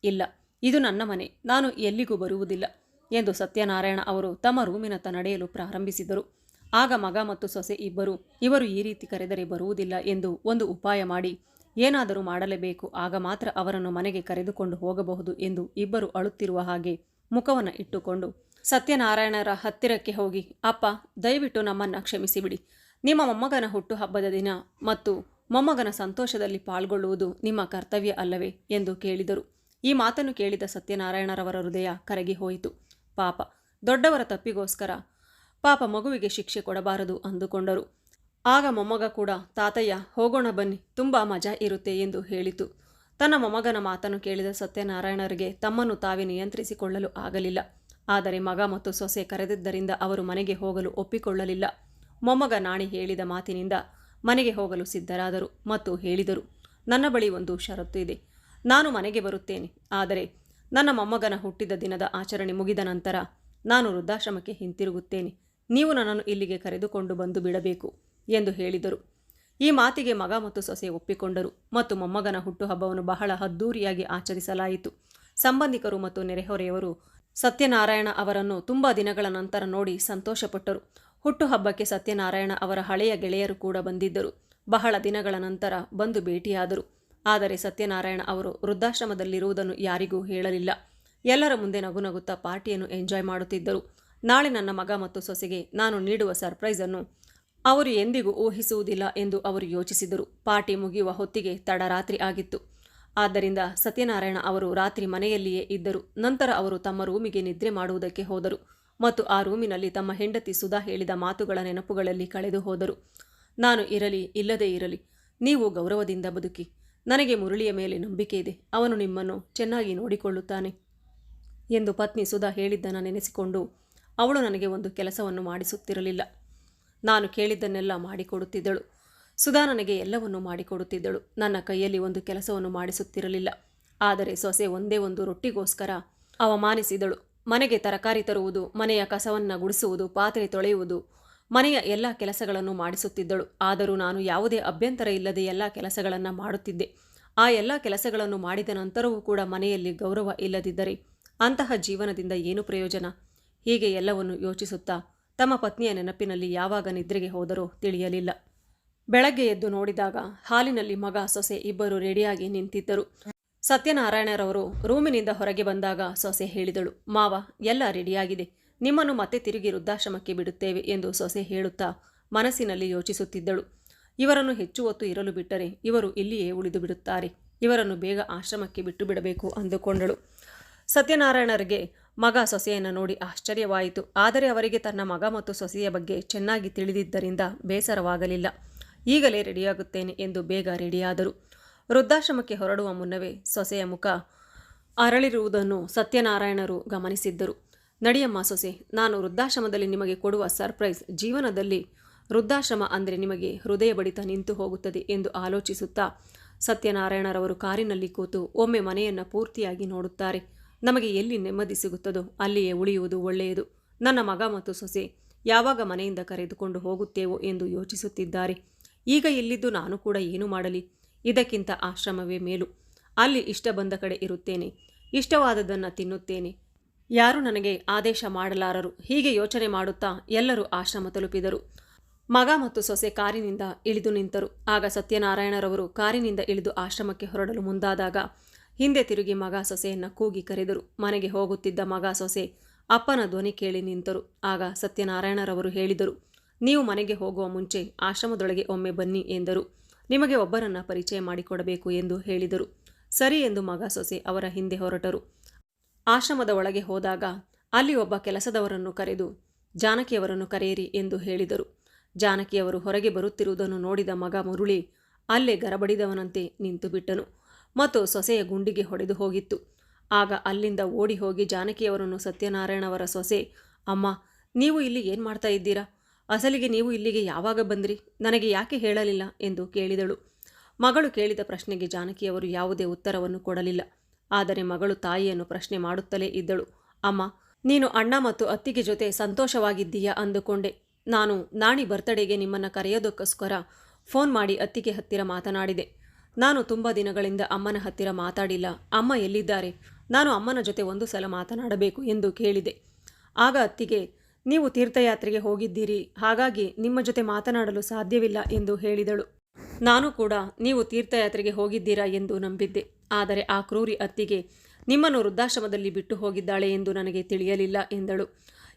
ಇಲ್ಲ. ಇದು ನನ್ನ ಮನೆ. ನಾನು ಎಲ್ಲಿಗೂ ಬರುವುದಿಲ್ಲ ಎಂದು ಸತ್ಯನಾರಾಯಣ ಅವರು ತಮ್ಮ ರೂಮಿನತ್ತ ನಡೆಯಲು ಪ್ರಾರಂಭಿಸಿದರು. ಆಗ ಮಗ ಮತ್ತು ಸೊಸೆ ಇಬ್ಬರು, ಇವರು ಈ ರೀತಿ ಕರೆದರೆ ಬರುವುದಿಲ್ಲ ಎಂದು ಒಂದು ಉಪಾಯ ಮಾಡಿ ಏನಾದರೂ ಮಾಡಲೇಬೇಕು, ಆಗ ಮಾತ್ರ ಅವರನ್ನು ಮನೆಗೆ ಕರೆದುಕೊಂಡು ಹೋಗಬಹುದು ಎಂದು ಇಬ್ಬರು ಅಳುತ್ತಿರುವ ಹಾಗೆ ಮುಖವನ್ನು ಇಟ್ಟುಕೊಂಡು, ಸತ್ಯನಾರಾಯಣರ ಹತ್ತಿರಕ್ಕೆ ಹೋಗಿ, ಅಪ್ಪ, ದಯವಿಟ್ಟು ನಮ್ಮನ್ನು ಕ್ಷಮಿಸಿಬಿಡಿ. ನಿಮ್ಮ ಮೊಮ್ಮಗನ ಹುಟ್ಟುಹಬ್ಬದ ದಿನ ಮತ್ತು ಮೊಮ್ಮಗನ ಸಂತೋಷದಲ್ಲಿ ಪಾಲ್ಗೊಳ್ಳುವುದು ನಿಮ್ಮ ಕರ್ತವ್ಯ ಅಲ್ಲವೇ? ಎಂದು ಕೇಳಿದರು. ಈ ಮಾತನ್ನು ಕೇಳಿದ ಸತ್ಯನಾರಾಯಣರವರ ಹೃದಯ ಕರಗಿ ಹೋಯಿತು. ಪಾಪ, ದೊಡ್ಡವರ ತಪ್ಪಿಗೋಸ್ಕರ ಪಾಪ ಮಗುವಿಗೆ ಶಿಕ್ಷೆ ಕೊಡಬಾರದು ಅಂದುಕೊಂಡರು. ಆಗ ಮೊಮ್ಮಗ ಕೂಡ, ತಾತಯ್ಯ, ಹೋಗೋಣ ಬನ್ನಿ, ತುಂಬ ಮಜಾ ಇರುತ್ತೆ ಎಂದು ಹೇಳಿತು. ತನ್ನ ಮೊಮ್ಮಗನ ಮಾತನ್ನು ಕೇಳಿದ ಸತ್ಯನಾರಾಯಣರಿಗೆ ತಮ್ಮನ್ನು ತಾವೇ ನಿಯಂತ್ರಿಸಿಕೊಳ್ಳಲು ಆಗಲಿಲ್ಲ. ಆದರೆ ಮಗ ಮತ್ತು ಸೊಸೆ ಕರೆದಿದ್ದರಿಂದ ಅವರು ಮನೆಗೆ ಹೋಗಲು ಒಪ್ಪಿಕೊಳ್ಳಲಿಲ್ಲ. ಮೊಮ್ಮಗ ನಾಣಿ ಹೇಳಿದ ಮಾತಿನಿಂದ ಮನೆಗೆ ಹೋಗಲು ಸಿದ್ಧರಾದರು ಮತ್ತು ಹೇಳಿದರು, ನನ್ನ ಬಳಿ ಒಂದು ಷರತ್ತು ಇದೆ. ನಾನು ಮನೆಗೆ ಬರುತ್ತೇನೆ. ಆದರೆ ನನ್ನ ಮೊಮ್ಮಗನ ಹುಟ್ಟಿದ ದಿನದ ಆಚರಣೆ ಮುಗಿದ ನಂತರ ನಾನು ವೃದ್ಧಾಶ್ರಮಕ್ಕೆ ಹಿಂತಿರುಗುತ್ತೇನೆ. ನೀವು ನನ್ನನ್ನು ಇಲ್ಲಿಗೆ ಕರೆದುಕೊಂಡು ಬಂದು ಬಿಡಬೇಕು. ಎಂದು ಹೇಳಿದರು. ಈ ಮಾತಿಗೆ ಮಗ ಮತ್ತು ಸೊಸೆ ಒಪ್ಪಿಕೊಂಡರು ಮತ್ತು ಮೊಮ್ಮಗನ ಹುಟ್ಟುಹಬ್ಬವನ್ನು ಬಹಳ ಅದ್ದೂರಿಯಾಗಿ ಆಚರಿಸಲಾಯಿತು. ಸಂಬಂಧಿಕರು ಮತ್ತು ನೆರೆಹೊರೆಯವರು ಸತ್ಯನಾರಾಯಣ ಅವರನ್ನು ತುಂಬ ದಿನಗಳ ನಂತರ ನೋಡಿ ಸಂತೋಷಪಟ್ಟರು. ಹುಟ್ಟುಹಬ್ಬಕ್ಕೆ ಸತ್ಯನಾರಾಯಣ ಅವರ ಹಳೆಯ ಗೆಳೆಯರು ಕೂಡ ಬಂದಿದ್ದರು. ಬಹಳ ದಿನಗಳ ನಂತರ ಬಂದು ಭೇಟಿಯಾದರು. ಆದರೆ ಸತ್ಯನಾರಾಯಣ ಅವರು ವೃದ್ಧಾಶ್ರಮದಲ್ಲಿರುವುದನ್ನು ಯಾರಿಗೂ ಹೇಳಲಿಲ್ಲ. ಎಲ್ಲರ ಮುಂದೆ ನಗು ನಗುತ್ತಾ ಪಾರ್ಟಿಯನ್ನು ಎಂಜಾಯ್ ಮಾಡುತ್ತಿದ್ದರು. ನಾಳೆ ನನ್ನ ಮಗ ಮತ್ತು ಸೊಸೆಗೆ ನಾನು ನೀಡುವ ಸರ್ಪ್ರೈಸನ್ನು ಅವರು ಎಂದಿಗೂ ಊಹಿಸುವುದಿಲ್ಲ ಎಂದು ಅವರು ಯೋಚಿಸಿದರು. ಪಾರ್ಟಿ ಮುಗಿಯುವ ಹೊತ್ತಿಗೆ ತಡರಾತ್ರಿ ಆಗಿತ್ತು. ಆದ್ದರಿಂದ ಸತ್ಯನಾರಾಯಣ ಅವರು ರಾತ್ರಿ ಮನೆಯಲ್ಲಿಯೇ ಇದ್ದರು. ನಂತರ ಅವರು ತಮ್ಮ ರೂಮಿಗೆ ನಿದ್ರೆ ಮಾಡುವುದಕ್ಕೆ ಹೋದರು ಮತ್ತು ಆ ರೂಮಿನಲ್ಲಿ ತಮ್ಮ ಹೆಂಡತಿ ಸುಧಾ ಹೇಳಿದ ಮಾತುಗಳ ನೆನಪುಗಳಲ್ಲಿ ಕಳೆದು ಹೋದರು. ನಾನು ಇರಲಿ, ಇಲ್ಲದೇ ಇರಲಿ, ನೀವು ಗೌರವದಿಂದ ಬದುಕಿ. ನನಗೆ ಮುರಳಿಯ ಮೇಲೆ ನಂಬಿಕೆ ಇದೆ. ಅವನು ನಿಮ್ಮನ್ನು ಚೆನ್ನಾಗಿ ನೋಡಿಕೊಳ್ಳುತ್ತಾನೆ ಎಂದು ಪತ್ನಿ ಸುಧಾ ಹೇಳಿದ್ದನ್ನು ನೆನೆಸಿಕೊಂಡು ಅವಳು ನನಗೆ ಒಂದು ಕೆಲಸವನ್ನು ಮಾಡಿಸುತ್ತಿರಲಿಲ್ಲ. ನಾನು ಕೇಳಿದ್ದನ್ನೆಲ್ಲ ಮಾಡಿಕೊಡುತ್ತಿದ್ದಳು. ಸುಧಾ ನನಗೆ ಎಲ್ಲವನ್ನೂ ಮಾಡಿಕೊಡುತ್ತಿದ್ದಳು. ನನ್ನ ಕೈಯಲ್ಲಿ ಒಂದು ಕೆಲಸವನ್ನು ಮಾಡಿಸುತ್ತಿರಲಿಲ್ಲ. ಆದರೆ ಸೊಸೆ ಒಂದೇ ಒಂದು ರೊಟ್ಟಿಗೋಸ್ಕರ ಅವಮಾನಿಸಿದಳು. ಮನೆಗೆ ತರಕಾರಿ ತರುವುದು, ಮನೆಯ ಕಸವನ್ನು ಗುಡಿಸುವುದು, ಪಾತ್ರೆ ತೊಳೆಯುವುದು, ಮನೆಯ ಎಲ್ಲ ಕೆಲಸಗಳನ್ನು ಮಾಡಿಸುತ್ತಿದ್ದಳು. ಆದರೂ ನಾನು ಯಾವುದೇ ಅಭ್ಯಂತರ ಇಲ್ಲದೆ ಎಲ್ಲ ಕೆಲಸಗಳನ್ನು ಮಾಡುತ್ತಿದ್ದೆ. ಆ ಎಲ್ಲ ಕೆಲಸಗಳನ್ನು ಮಾಡಿದ ನಂತರವೂ ಕೂಡ ಮನೆಯಲ್ಲಿ ಗೌರವ ಇಲ್ಲದಿದ್ದರೆ ಅಂತಹ ಜೀವನದಿಂದ ಏನು ಪ್ರಯೋಜನ? ಹೀಗೆ ಎಲ್ಲವನ್ನು ಯೋಚಿಸುತ್ತಾ ತಮ್ಮ ಪತ್ನಿಯ ನೆನಪಿನಲ್ಲಿ ಯಾವಾಗ ನಿದ್ರೆಗೆ ಹೋದರೋ ತಿಳಿಯಲಿಲ್ಲ. ಬೆಳಗ್ಗೆ ಎದ್ದು ನೋಡಿದಾಗ ಹಾಲಿನಲ್ಲಿ ಮಗ, ಸೊಸೆ ಇಬ್ಬರು ರೆಡಿಯಾಗಿ ನಿಂತಿದ್ದರು. ಸತ್ಯನಾರಾಯಣರವರು ರೂಮಿನಿಂದ ಹೊರಗೆ ಬಂದಾಗ ಸೊಸೆ ಹೇಳಿದಳು, ಮಾವ, ಎಲ್ಲ ರೆಡಿಯಾಗಿದೆ. ನಿಮ್ಮನ್ನು ಮತ್ತೆ ತಿರುಗಿ ವೃದ್ಧಾಶ್ರಮಕ್ಕೆ ಬಿಡುತ್ತೇವೆ ಎಂದು ಸೊಸೆ ಹೇಳುತ್ತಾ ಮನಸ್ಸಿನಲ್ಲಿ ಯೋಚಿಸುತ್ತಿದ್ದಳು. ಇವರನ್ನು ಹೆಚ್ಚು ಹೊತ್ತು ಇರಲು ಬಿಟ್ಟರೆ ಇವರು ಇಲ್ಲಿಯೇ ಉಳಿದು ಬಿಡುತ್ತಾರೆ. ಇವರನ್ನು ಬೇಗ ಆಶ್ರಮಕ್ಕೆ ಬಿಟ್ಟು ಬಿಡಬೇಕು ಅಂದುಕೊಂಡಳು. ಸತ್ಯನಾರಾಯಣರಿಗೆ ಮಗ ಸೊಸೆಯನ್ನು ನೋಡಿ ಆಶ್ಚರ್ಯವಾಯಿತು. ಆದರೆ ಅವರಿಗೆ ತನ್ನ ಮಗ ಮತ್ತು ಸೊಸೆಯ ಬಗ್ಗೆ ಚೆನ್ನಾಗಿ ತಿಳಿದಿದ್ದರಿಂದ ಬೇಸರವಾಗಲಿಲ್ಲ. ಈಗಲೇ ರೆಡಿಯಾಗುತ್ತೇನೆ ಎಂದು ಬೇಗ ರೆಡಿಯಾದರು. ವೃದ್ಧಾಶ್ರಮಕ್ಕೆ ಹೊರಡುವ ಮುನ್ನವೇ ಸೊಸೆಯ ಮುಖ ಅರಳಿರುವುದನ್ನು ಸತ್ಯನಾರಾಯಣರು ಗಮನಿಸಿದ್ದರು. ನಡಿಯಮ್ಮ ಸೊಸೆ, ನಾನು ವೃದ್ಧಾಶ್ರಮದಲ್ಲಿ ನಿಮಗೆ ಕೊಡುವ ಸರ್ಪ್ರೈಸ್ ಜೀವನದಲ್ಲಿ. ವೃದ್ಧಾಶ್ರಮ ಅಂದರೆ ನಿಮಗೆ ಹೃದಯ ಬಡಿತ ನಿಂತು ಹೋಗುತ್ತದೆ ಎಂದು ಆಲೋಚಿಸುತ್ತಾ ಸತ್ಯನಾರಾಯಣರವರು ಕಾರಿನಲ್ಲಿ ಕೂತು ಒಮ್ಮೆ ಮನೆಯನ್ನು ಪೂರ್ತಿಯಾಗಿ ನೋಡುತ್ತಾರೆ. ನಮಗೆ ಎಲ್ಲಿ ನೆಮ್ಮದಿ ಸಿಗುತ್ತದೋ ಅಲ್ಲಿಯೇ ಉಳಿಯುವುದು ಒಳ್ಳೆಯದು. ನನ್ನ ಮಗ ಮತ್ತು ಸೊಸೆ, ಯಾವಾಗ ಮನೆಯಿಂದ ಕರೆದುಕೊಂಡು ಹೋಗುತ್ತೇವೋ ಎಂದು ಯೋಚಿಸುತ್ತಿದ್ದಾರೆ. ಈಗ ಇಲ್ಲಿದ್ದು ನಾನು ಕೂಡ ಏನು ಮಾಡಲಿ? ಇದಕ್ಕಿಂತ ಆಶ್ರಮವೇ ಮೇಲು. ಅಲ್ಲಿ ಇಷ್ಟ ಬಂದ ಕಡೆ ಇರುತ್ತೇನೆ. ಇಷ್ಟವಾದದನ್ನು ತಿನ್ನುತ್ತೇನೆ. ಯಾರು ನನಗೆ ಆದೇಶ ಮಾಡಲಾರರು? ಹೀಗೆ ಯೋಚನೆ ಮಾಡುತ್ತಾ ಎಲ್ಲರೂ ಆಶ್ರಮ ತಲುಪಿದರು. ಮಗ ಮತ್ತು ಸೊಸೆ ಕಾರಿನಿಂದ ಇಳಿದು ನಿಂತರು. ಆಗ ಸತ್ಯನಾರಾಯಣರವರು ಕಾರಿನಿಂದ ಇಳಿದು ಆಶ್ರಮಕ್ಕೆ ಹೊರಡಲು ಮುಂದಾದಾಗ ಹಿಂದೆ ತಿರುಗಿ ಮಗ ಸೊಸೆಯನ್ನು ಕೂಗಿ ಕರೆದರು. ಮನೆಗೆ ಹೋಗುತ್ತಿದ್ದ ಮಗ ಸೊಸೆ ಅಪ್ಪನ ಧ್ವನಿ ಕೇಳಿ ನಿಂತರು. ಆಗ ಸತ್ಯನಾರಾಯಣರವರು ಹೇಳಿದರು, ನೀವು ಮನೆಗೆ ಹೋಗುವ ಮುಂಚೆ ಆಶ್ರಮದೊಳಗೆ ಒಮ್ಮೆ ಬನ್ನಿ ಎಂದರು. ನಿಮಗೆ ಒಬ್ಬರನ್ನ ಪರಿಚಯ ಮಾಡಿಕೊಡಬೇಕು ಎಂದು ಹೇಳಿದರು. ಸರಿ ಎಂದು ಮಗ ಸೊಸೆ ಅವರ ಹಿಂದೆ ಹೊರಟರು. ಆಶ್ರಮದ ಒಳಗೆ ಹೋದಾಗ ಅಲ್ಲಿ ಒಬ್ಬ ಕೆಲಸದವರನ್ನು ಕರೆದು, ಜಾನಕಿಯವರನ್ನು ಕರೆಯಿರಿ ಎಂದು ಹೇಳಿದರು. ಜಾನಕಿಯವರು ಹೊರಗೆ ಬರುತ್ತಿರುವುದನ್ನು ನೋಡಿದ ಮಗ ಮುರುಳಿ ಅಲ್ಲೇ ಗರಬಡಿದವನಂತೆ ನಿಂತು ಬಿಟ್ಟನು ಮತ್ತು ಸೊಸೆಯ ಗುಂಡಿಗೆ ಹೊಡೆದು ಹೋಗಿತ್ತು. ಆಗ ಅಲ್ಲಿಂದ ಓಡಿ ಹೋಗಿ ಜಾನಕಿಯವರನ್ನು ಸತ್ಯನಾರಾಯಣವರ ಸೊಸೆ, ಅಮ್ಮ, ನೀವು ಇಲ್ಲಿ ಏನು ಮಾಡ್ತಾ ಇದ್ದೀರಾ? ಅಸಲಿಗೆ ನೀವು ಇಲ್ಲಿಗೆ ಯಾವಾಗ ಬಂದ್ರಿ? ನನಗೆ ಯಾಕೆ ಹೇಳಲಿಲ್ಲ? ಎಂದು ಕೇಳಿದಳು. ಮಗಳು ಕೇಳಿದ ಪ್ರಶ್ನೆಗೆ ಜಾನಕಿಯವರು ಯಾವುದೇ ಉತ್ತರವನ್ನು ಕೊಡಲಿಲ್ಲ. ಆದರೆ ಮಗಳು ತಾಯಿಯನ್ನು ಪ್ರಶ್ನೆ ಮಾಡುತ್ತಲೇ ಇದ್ದಳು. ಅಮ್ಮ, ನೀನು ಅಣ್ಣ ಮತ್ತು ಅತ್ತಿಗೆ ಜೊತೆ ಸಂತೋಷವಾಗಿದ್ದೀಯಾ? ಅಂದುಕೊಂಡೆ. ನಾನು ನಾಣಿ ಬರ್ತಡೆಗೆ ನಿಮ್ಮನ್ನು ಕರೆಯೋದಕ್ಕೋಸ್ಕರ ಫೋನ್ ಮಾಡಿ ಅತ್ತಿಗೆ ಹತ್ತಿರ ಮಾತನಾಡಿದೆ. ನಾನು ತುಂಬ ದಿನಗಳಿಂದ ಅಮ್ಮನ ಹತ್ತಿರ ಮಾತಾಡಿಲ್ಲ. ಅಮ್ಮ ಎಲ್ಲಿದ್ದಾರೆ? ನಾನು ಅಮ್ಮನ ಜೊತೆ ಒಂದು ಸಲ ಮಾತನಾಡಬೇಕು ಎಂದು ಕೇಳಿದೆ. ಆಗ ಅತ್ತಿಗೆ, ನೀವು ತೀರ್ಥಯಾತ್ರೆಗೆ ಹೋಗಿದ್ದೀರಿ. ಹಾಗಾಗಿ ನಿಮ್ಮ ಜೊತೆ ಮಾತನಾಡಲು ಸಾಧ್ಯವಿಲ್ಲ ಎಂದು ಹೇಳಿದಳು. ನಾನು ಕೂಡ ನೀವು ತೀರ್ಥಯಾತ್ರೆಗೆ ಹೋಗಿದ್ದೀರಾ ಎಂದು ನಂಬಿದ್ದೆ. ಆದರೆ ಆ ಕ್ರೂರಿ ಅತ್ತಿಗೆ ನಿಮ್ಮನ್ನು ವೃದ್ಧಾಶ್ರಮದಲ್ಲಿ ಬಿಟ್ಟು ಹೋಗಿದ್ದಾಳೆ ಎಂದು ನನಗೆ ತಿಳಿಯಲಿಲ್ಲ ಎಂದಳು.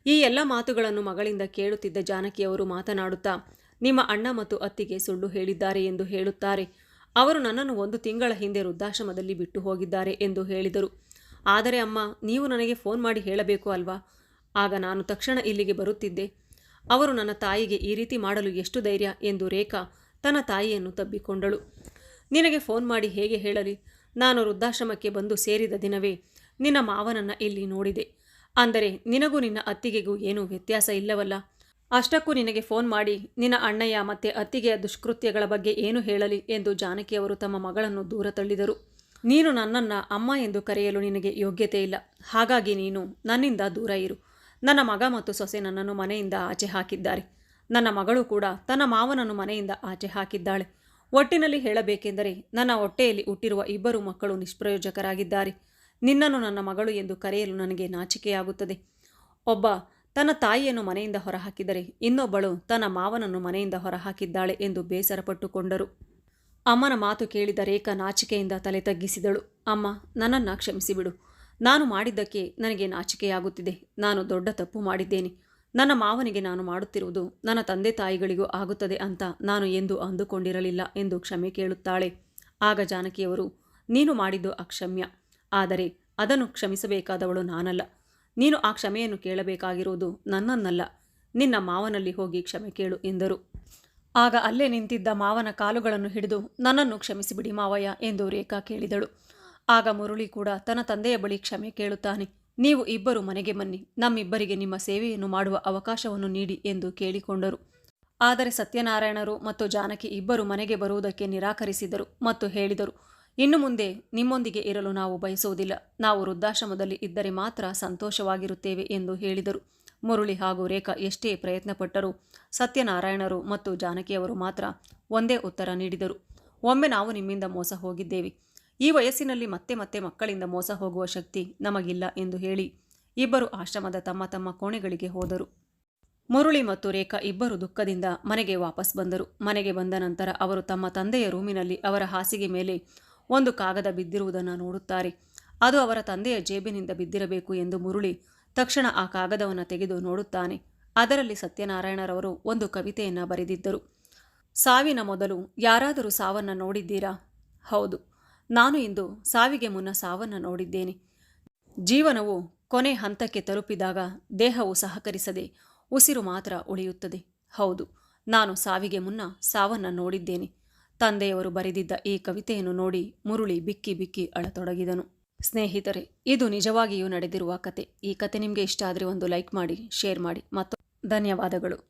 ಈ ಎಲ್ಲ ಮಾತುಗಳನ್ನು ಮಗಳಿಂದ ಕೇಳುತ್ತಿದ್ದ ಜಾನಕಿಯವರು ಮಾತನಾಡುತ್ತಾ, ನಿಮ್ಮ ಅಣ್ಣ ಮತ್ತು ಅತ್ತಿಗೆ ಸುಳ್ಳು ಹೇಳಿದ್ದಾರೆ ಎಂದು ಹೇಳುತ್ತಾರೆ. ಅವರು ನನ್ನನ್ನು ಒಂದು ತಿಂಗಳ ಹಿಂದೆ ವೃದ್ಧಾಶ್ರಮದಲ್ಲಿ ಬಿಟ್ಟು ಹೋಗಿದ್ದಾರೆ ಎಂದು ಹೇಳಿದರು. ಆದರೆ ಅಮ್ಮ, ನೀವು ನನಗೆ ಫೋನ್ ಮಾಡಿ ಹೇಳಬೇಕು ಅಲ್ವಾ? ಆಗ ನಾನು ತಕ್ಷಣ ಇಲ್ಲಿಗೆ ಬರುತ್ತಿದ್ದೆ. ಅವರು ನನ್ನ ತಾಯಿಗೆ ಈ ರೀತಿ ಮಾಡಲು ಎಷ್ಟು ಧೈರ್ಯ ಎಂದು ರೇಖಾ ತನ್ನ ತಾಯಿಯನ್ನು ತಬ್ಬಿಕೊಂಡಳು. ನಿನಗೆ ಫೋನ್ ಮಾಡಿ ಹೇಗೆ ಹೇಳಲಿ? ನಾನು ವೃದ್ಧಾಶ್ರಮಕ್ಕೆ ಬಂದು ಸೇರಿದ ದಿನವೇ ನಿನ್ನ ಮಾವನನ್ನು ಇಲ್ಲಿ ನೋಡಿದೆ. ಅಂದರೆ ನಿನಗೂ ನಿನ್ನ ಅತ್ತಿಗೆಗೂ ಏನೂ ವ್ಯತ್ಯಾಸ ಇಲ್ಲವಲ್ಲ? ಅಷ್ಟಕ್ಕೂ ನಿನಗೆ ಫೋನ್ ಮಾಡಿ, ನಿನ್ನ ಅಣ್ಣಯ್ಯ ಮತ್ತೆ ಅತ್ತಿಗೆಯ ದುಷ್ಕೃತ್ಯಗಳ ಬಗ್ಗೆ ಏನು ಹೇಳಲಿ ಎಂದು ಜಾನಕಿಯವರು ತಮ್ಮ ಮಗಳನ್ನು ದೂರ ತಳ್ಳಿದರು. ನೀನು ನನ್ನನ್ನು ಅಮ್ಮ ಎಂದು ಕರೆಯಲು ನಿನಗೆ ಯೋಗ್ಯತೆ ಇಲ್ಲ. ಹಾಗಾಗಿ ನೀನು ನನ್ನಿಂದ ದೂರ ಇರು. ನನ್ನ ಮಗ ಮತ್ತು ಸೊಸೆ ನನ್ನನ್ನು ಮನೆಯಿಂದ ಆಚೆ ಹಾಕಿದ್ದಾರೆ. ನನ್ನ ಮಗಳು ಕೂಡ ತನ್ನ ಮಾವನನ್ನು ಮನೆಯಿಂದ ಆಚೆ ಹಾಕಿದ್ದಾಳೆ. ಒಟ್ಟಿನಲ್ಲಿ ಹೇಳಬೇಕೆಂದರೆ, ನನ್ನ ಹೊಟ್ಟೆಯಲ್ಲಿ ಹುಟ್ಟಿರುವ ಇಬ್ಬರು ಮಕ್ಕಳು ನಿಷ್ಪ್ರಯೋಜಕರಾಗಿದ್ದಾರೆ. ನಿನ್ನನ್ನು ನನ್ನ ಮಗಳು ಎಂದು ಕರೆಯಲು ನನಗೆ ನಾಚಿಕೆಯಾಗುತ್ತದೆ. ಒಬ್ಬ ತನ್ನ ತಾಯಿಯನ್ನು ಮನೆಯಿಂದ ಹೊರಹಾಕಿದರೆ ಇನ್ನೊಬ್ಬಳು ತನ್ನ ಮಾವನನ್ನು ಮನೆಯಿಂದ ಹೊರಹಾಕಿದ್ದಾಳೆ ಎಂದು ಬೇಸರಪಟ್ಟುಕೊಂಡರು. ಅಮ್ಮನ ಮಾತು ಕೇಳಿದ ರೇಖಾ ನಾಚಿಕೆಯಿಂದ ತಲೆ ತಗ್ಗಿಸಿದಳು. ಅಮ್ಮ, ನನ್ನನ್ನು ಕ್ಷಮಿಸಿಬಿಡು. ನಾನು ಮಾಡಿದ್ದಕ್ಕೆ ನನಗೆ ನಾಚಿಕೆಯಾಗುತ್ತಿದೆ. ನಾನು ದೊಡ್ಡ ತಪ್ಪು ಮಾಡಿದ್ದೇನೆ. ನನ್ನ ಮಾವನಿಗೆ ನಾನು ಮಾಡುತ್ತಿರುವುದು ನನ್ನ ತಂದೆ ತಾಯಿಗಳಿಗೂ ಆಗುತ್ತದೆ ಅಂತ ನಾನು ಎಂದು ಅಂದುಕೊಂಡಿರಲಿಲ್ಲ ಎಂದು ಕ್ಷಮೆ ಕೇಳುತ್ತಾಳೆ. ಆಗ ಜಾನಕಿಯವರು, ನೀನು ಮಾಡಿದ್ದು ಅಕ್ಷಮ್ಯ. ಆದರೆ ಅದನ್ನು ಕ್ಷಮಿಸಬೇಕಾದವಳು ನಾನಲ್ಲ. ನೀನು ಆ ಕ್ಷಮೆಯನ್ನು ಕೇಳಬೇಕಾಗಿರುವುದು ನನ್ನನ್ನಲ್ಲ. ನಿನ್ನ ಮಾವನಲ್ಲಿ ಹೋಗಿ ಕ್ಷಮೆ ಕೇಳು ಎಂದರು. ಆಗ ಅಲ್ಲೇ ನಿಂತಿದ್ದ ಮಾವನ ಕಾಲುಗಳನ್ನು ಹಿಡಿದು, ನನ್ನನ್ನು ಕ್ಷಮಿಸಿಬಿಡಿ ಮಾವಯ್ಯ ಎಂದು ರೇಖಾ ಕೇಳಿದಳು. ಆಗ ಮುರುಳಿ ಕೂಡ ತನ್ನ ತಂದೆಯ ಬಳಿ ಕ್ಷಮೆ ಕೇಳುತ್ತಾನೆ. ನೀವು ಇಬ್ಬರು ಮನೆಗೆ ಬನ್ನಿ. ನಮ್ಮಿಬ್ಬರಿಗೆ ನಿಮ್ಮ ಸೇವೆಯನ್ನು ಮಾಡುವ ಅವಕಾಶವನ್ನು ನೀಡಿ ಎಂದು ಕೇಳಿಕೊಂಡರು. ಆದರೆ ಸತ್ಯನಾರಾಯಣರು ಮತ್ತು ಜಾನಕಿ ಇಬ್ಬರು ಮನೆಗೆ ಬರುವುದಕ್ಕೆ ನಿರಾಕರಿಸಿದರು ಮತ್ತು ಹೇಳಿದರು ಇನ್ನು ಮುಂದೆ ನಿಮ್ಮೊಂದಿಗೆ ಇರಲು ನಾವು ಬಯಸುವುದಿಲ್ಲ. ನಾವು ವೃದ್ಧಾಶ್ರಮದಲ್ಲಿ ಇದ್ದರೆ ಮಾತ್ರ ಸಂತೋಷವಾಗಿರುತ್ತೇವೆ ಎಂದು ಹೇಳಿದರು. ಮುರುಳಿ ಹಾಗೂ ರೇಖಾ ಎಷ್ಟೇ ಪ್ರಯತ್ನಪಟ್ಟರೂ ಸತ್ಯನಾರಾಯಣರು ಮತ್ತು ಜಾನಕಿಯವರು ಮಾತ್ರ ಒಂದೇ ಉತ್ತರ ನೀಡಿದರು. ಒಮ್ಮೆ ನಾವು ನಿಮ್ಮಿಂದ ಮೋಸ ಹೋಗಿದ್ದೇವೆ. ಈ ವಯಸ್ಸಿನಲ್ಲಿ ಮತ್ತೆ ಮತ್ತೆ ಮಕ್ಕಳಿಂದ ಮೋಸ ಹೋಗುವ ಶಕ್ತಿ ನಮಗಿಲ್ಲ ಎಂದು ಹೇಳಿ ಇಬ್ಬರು ಆಶ್ರಮದ ತಮ್ಮ ತಮ್ಮ ಕೋಣೆಗಳಿಗೆ ಹೋದರು. ಮುರುಳಿ ಮತ್ತು ರೇಖಾ ಇಬ್ಬರು ದುಃಖದಿಂದ ಮನೆಗೆ ವಾಪಸ್ ಬಂದರು. ಮನೆಗೆ ಬಂದ ನಂತರ ಅವರು ತಮ್ಮ ತಂದೆಯ ರೂಮಿನಲ್ಲಿ ಅವರ ಹಾಸಿಗೆ ಮೇಲೆ ಒಂದು ಕಾಗದ ಬಿದ್ದಿರುವುದನ್ನು ನೋಡುತ್ತಾರೆ. ಅದು ಅವರ ತಂದೆಯ ಜೇಬಿನಿಂದ ಬಿದ್ದಿರಬೇಕು ಎಂದು ಮುರುಳಿ ತಕ್ಷಣ ಆ ಕಾಗದವನ್ನು ತೆಗೆದು ನೋಡುತ್ತಾನೆ. ಅದರಲ್ಲಿ ಸತ್ಯನಾರಾಯಣರವರು ಒಂದು ಕವಿತೆಯನ್ನು ಬರೆದಿದ್ದರು. ಸಾವಿನ ಮೊದಲು ಯಾರಾದರೂ ಸಾವನ್ನು ನೋಡಿದ್ದೀರಾ? ಹೌದು, ನಾನು ಇಂದು ಸಾವಿಗೆ ಮುನ್ನ ಸಾವನ್ನು ನೋಡಿದ್ದೇನೆ. ಜೀವನವು ಕೊನೆ ಹಂತಕ್ಕೆ ತಲುಪಿದಾಗ ದೇಹವು ಸಹಕರಿಸದೆ ಉಸಿರು ಮಾತ್ರ ಉಳಿಯುತ್ತದೆ. ಹೌದು, ನಾನು ಸಾವಿಗೆ ಮುನ್ನ ಸಾವನ್ನು ನೋಡಿದ್ದೇನೆ. ತಂದೆಯವರು ಬರೆದಿದ್ದ ಈ ಕವಿತೆಯನ್ನು ನೋಡಿ ಮುರುಳಿ ಬಿಕ್ಕಿ ಬಿಕ್ಕಿ ಅಳತೊಡಗಿದನು. ಸ್ನೇಹಿತರೆ, ಇದು ನಿಜವಾಗಿಯೂ ನಡೆದಿರುವ ಕತೆ. ಈ ಕತೆ ನಿಮಗೆ ಇಷ್ಟ ಆದರೆ ಒಂದು ಲೈಕ್ ಮಾಡಿ, ಶೇರ್ ಮಾಡಿ. ಮತ್ತು ಧನ್ಯವಾದಗಳು.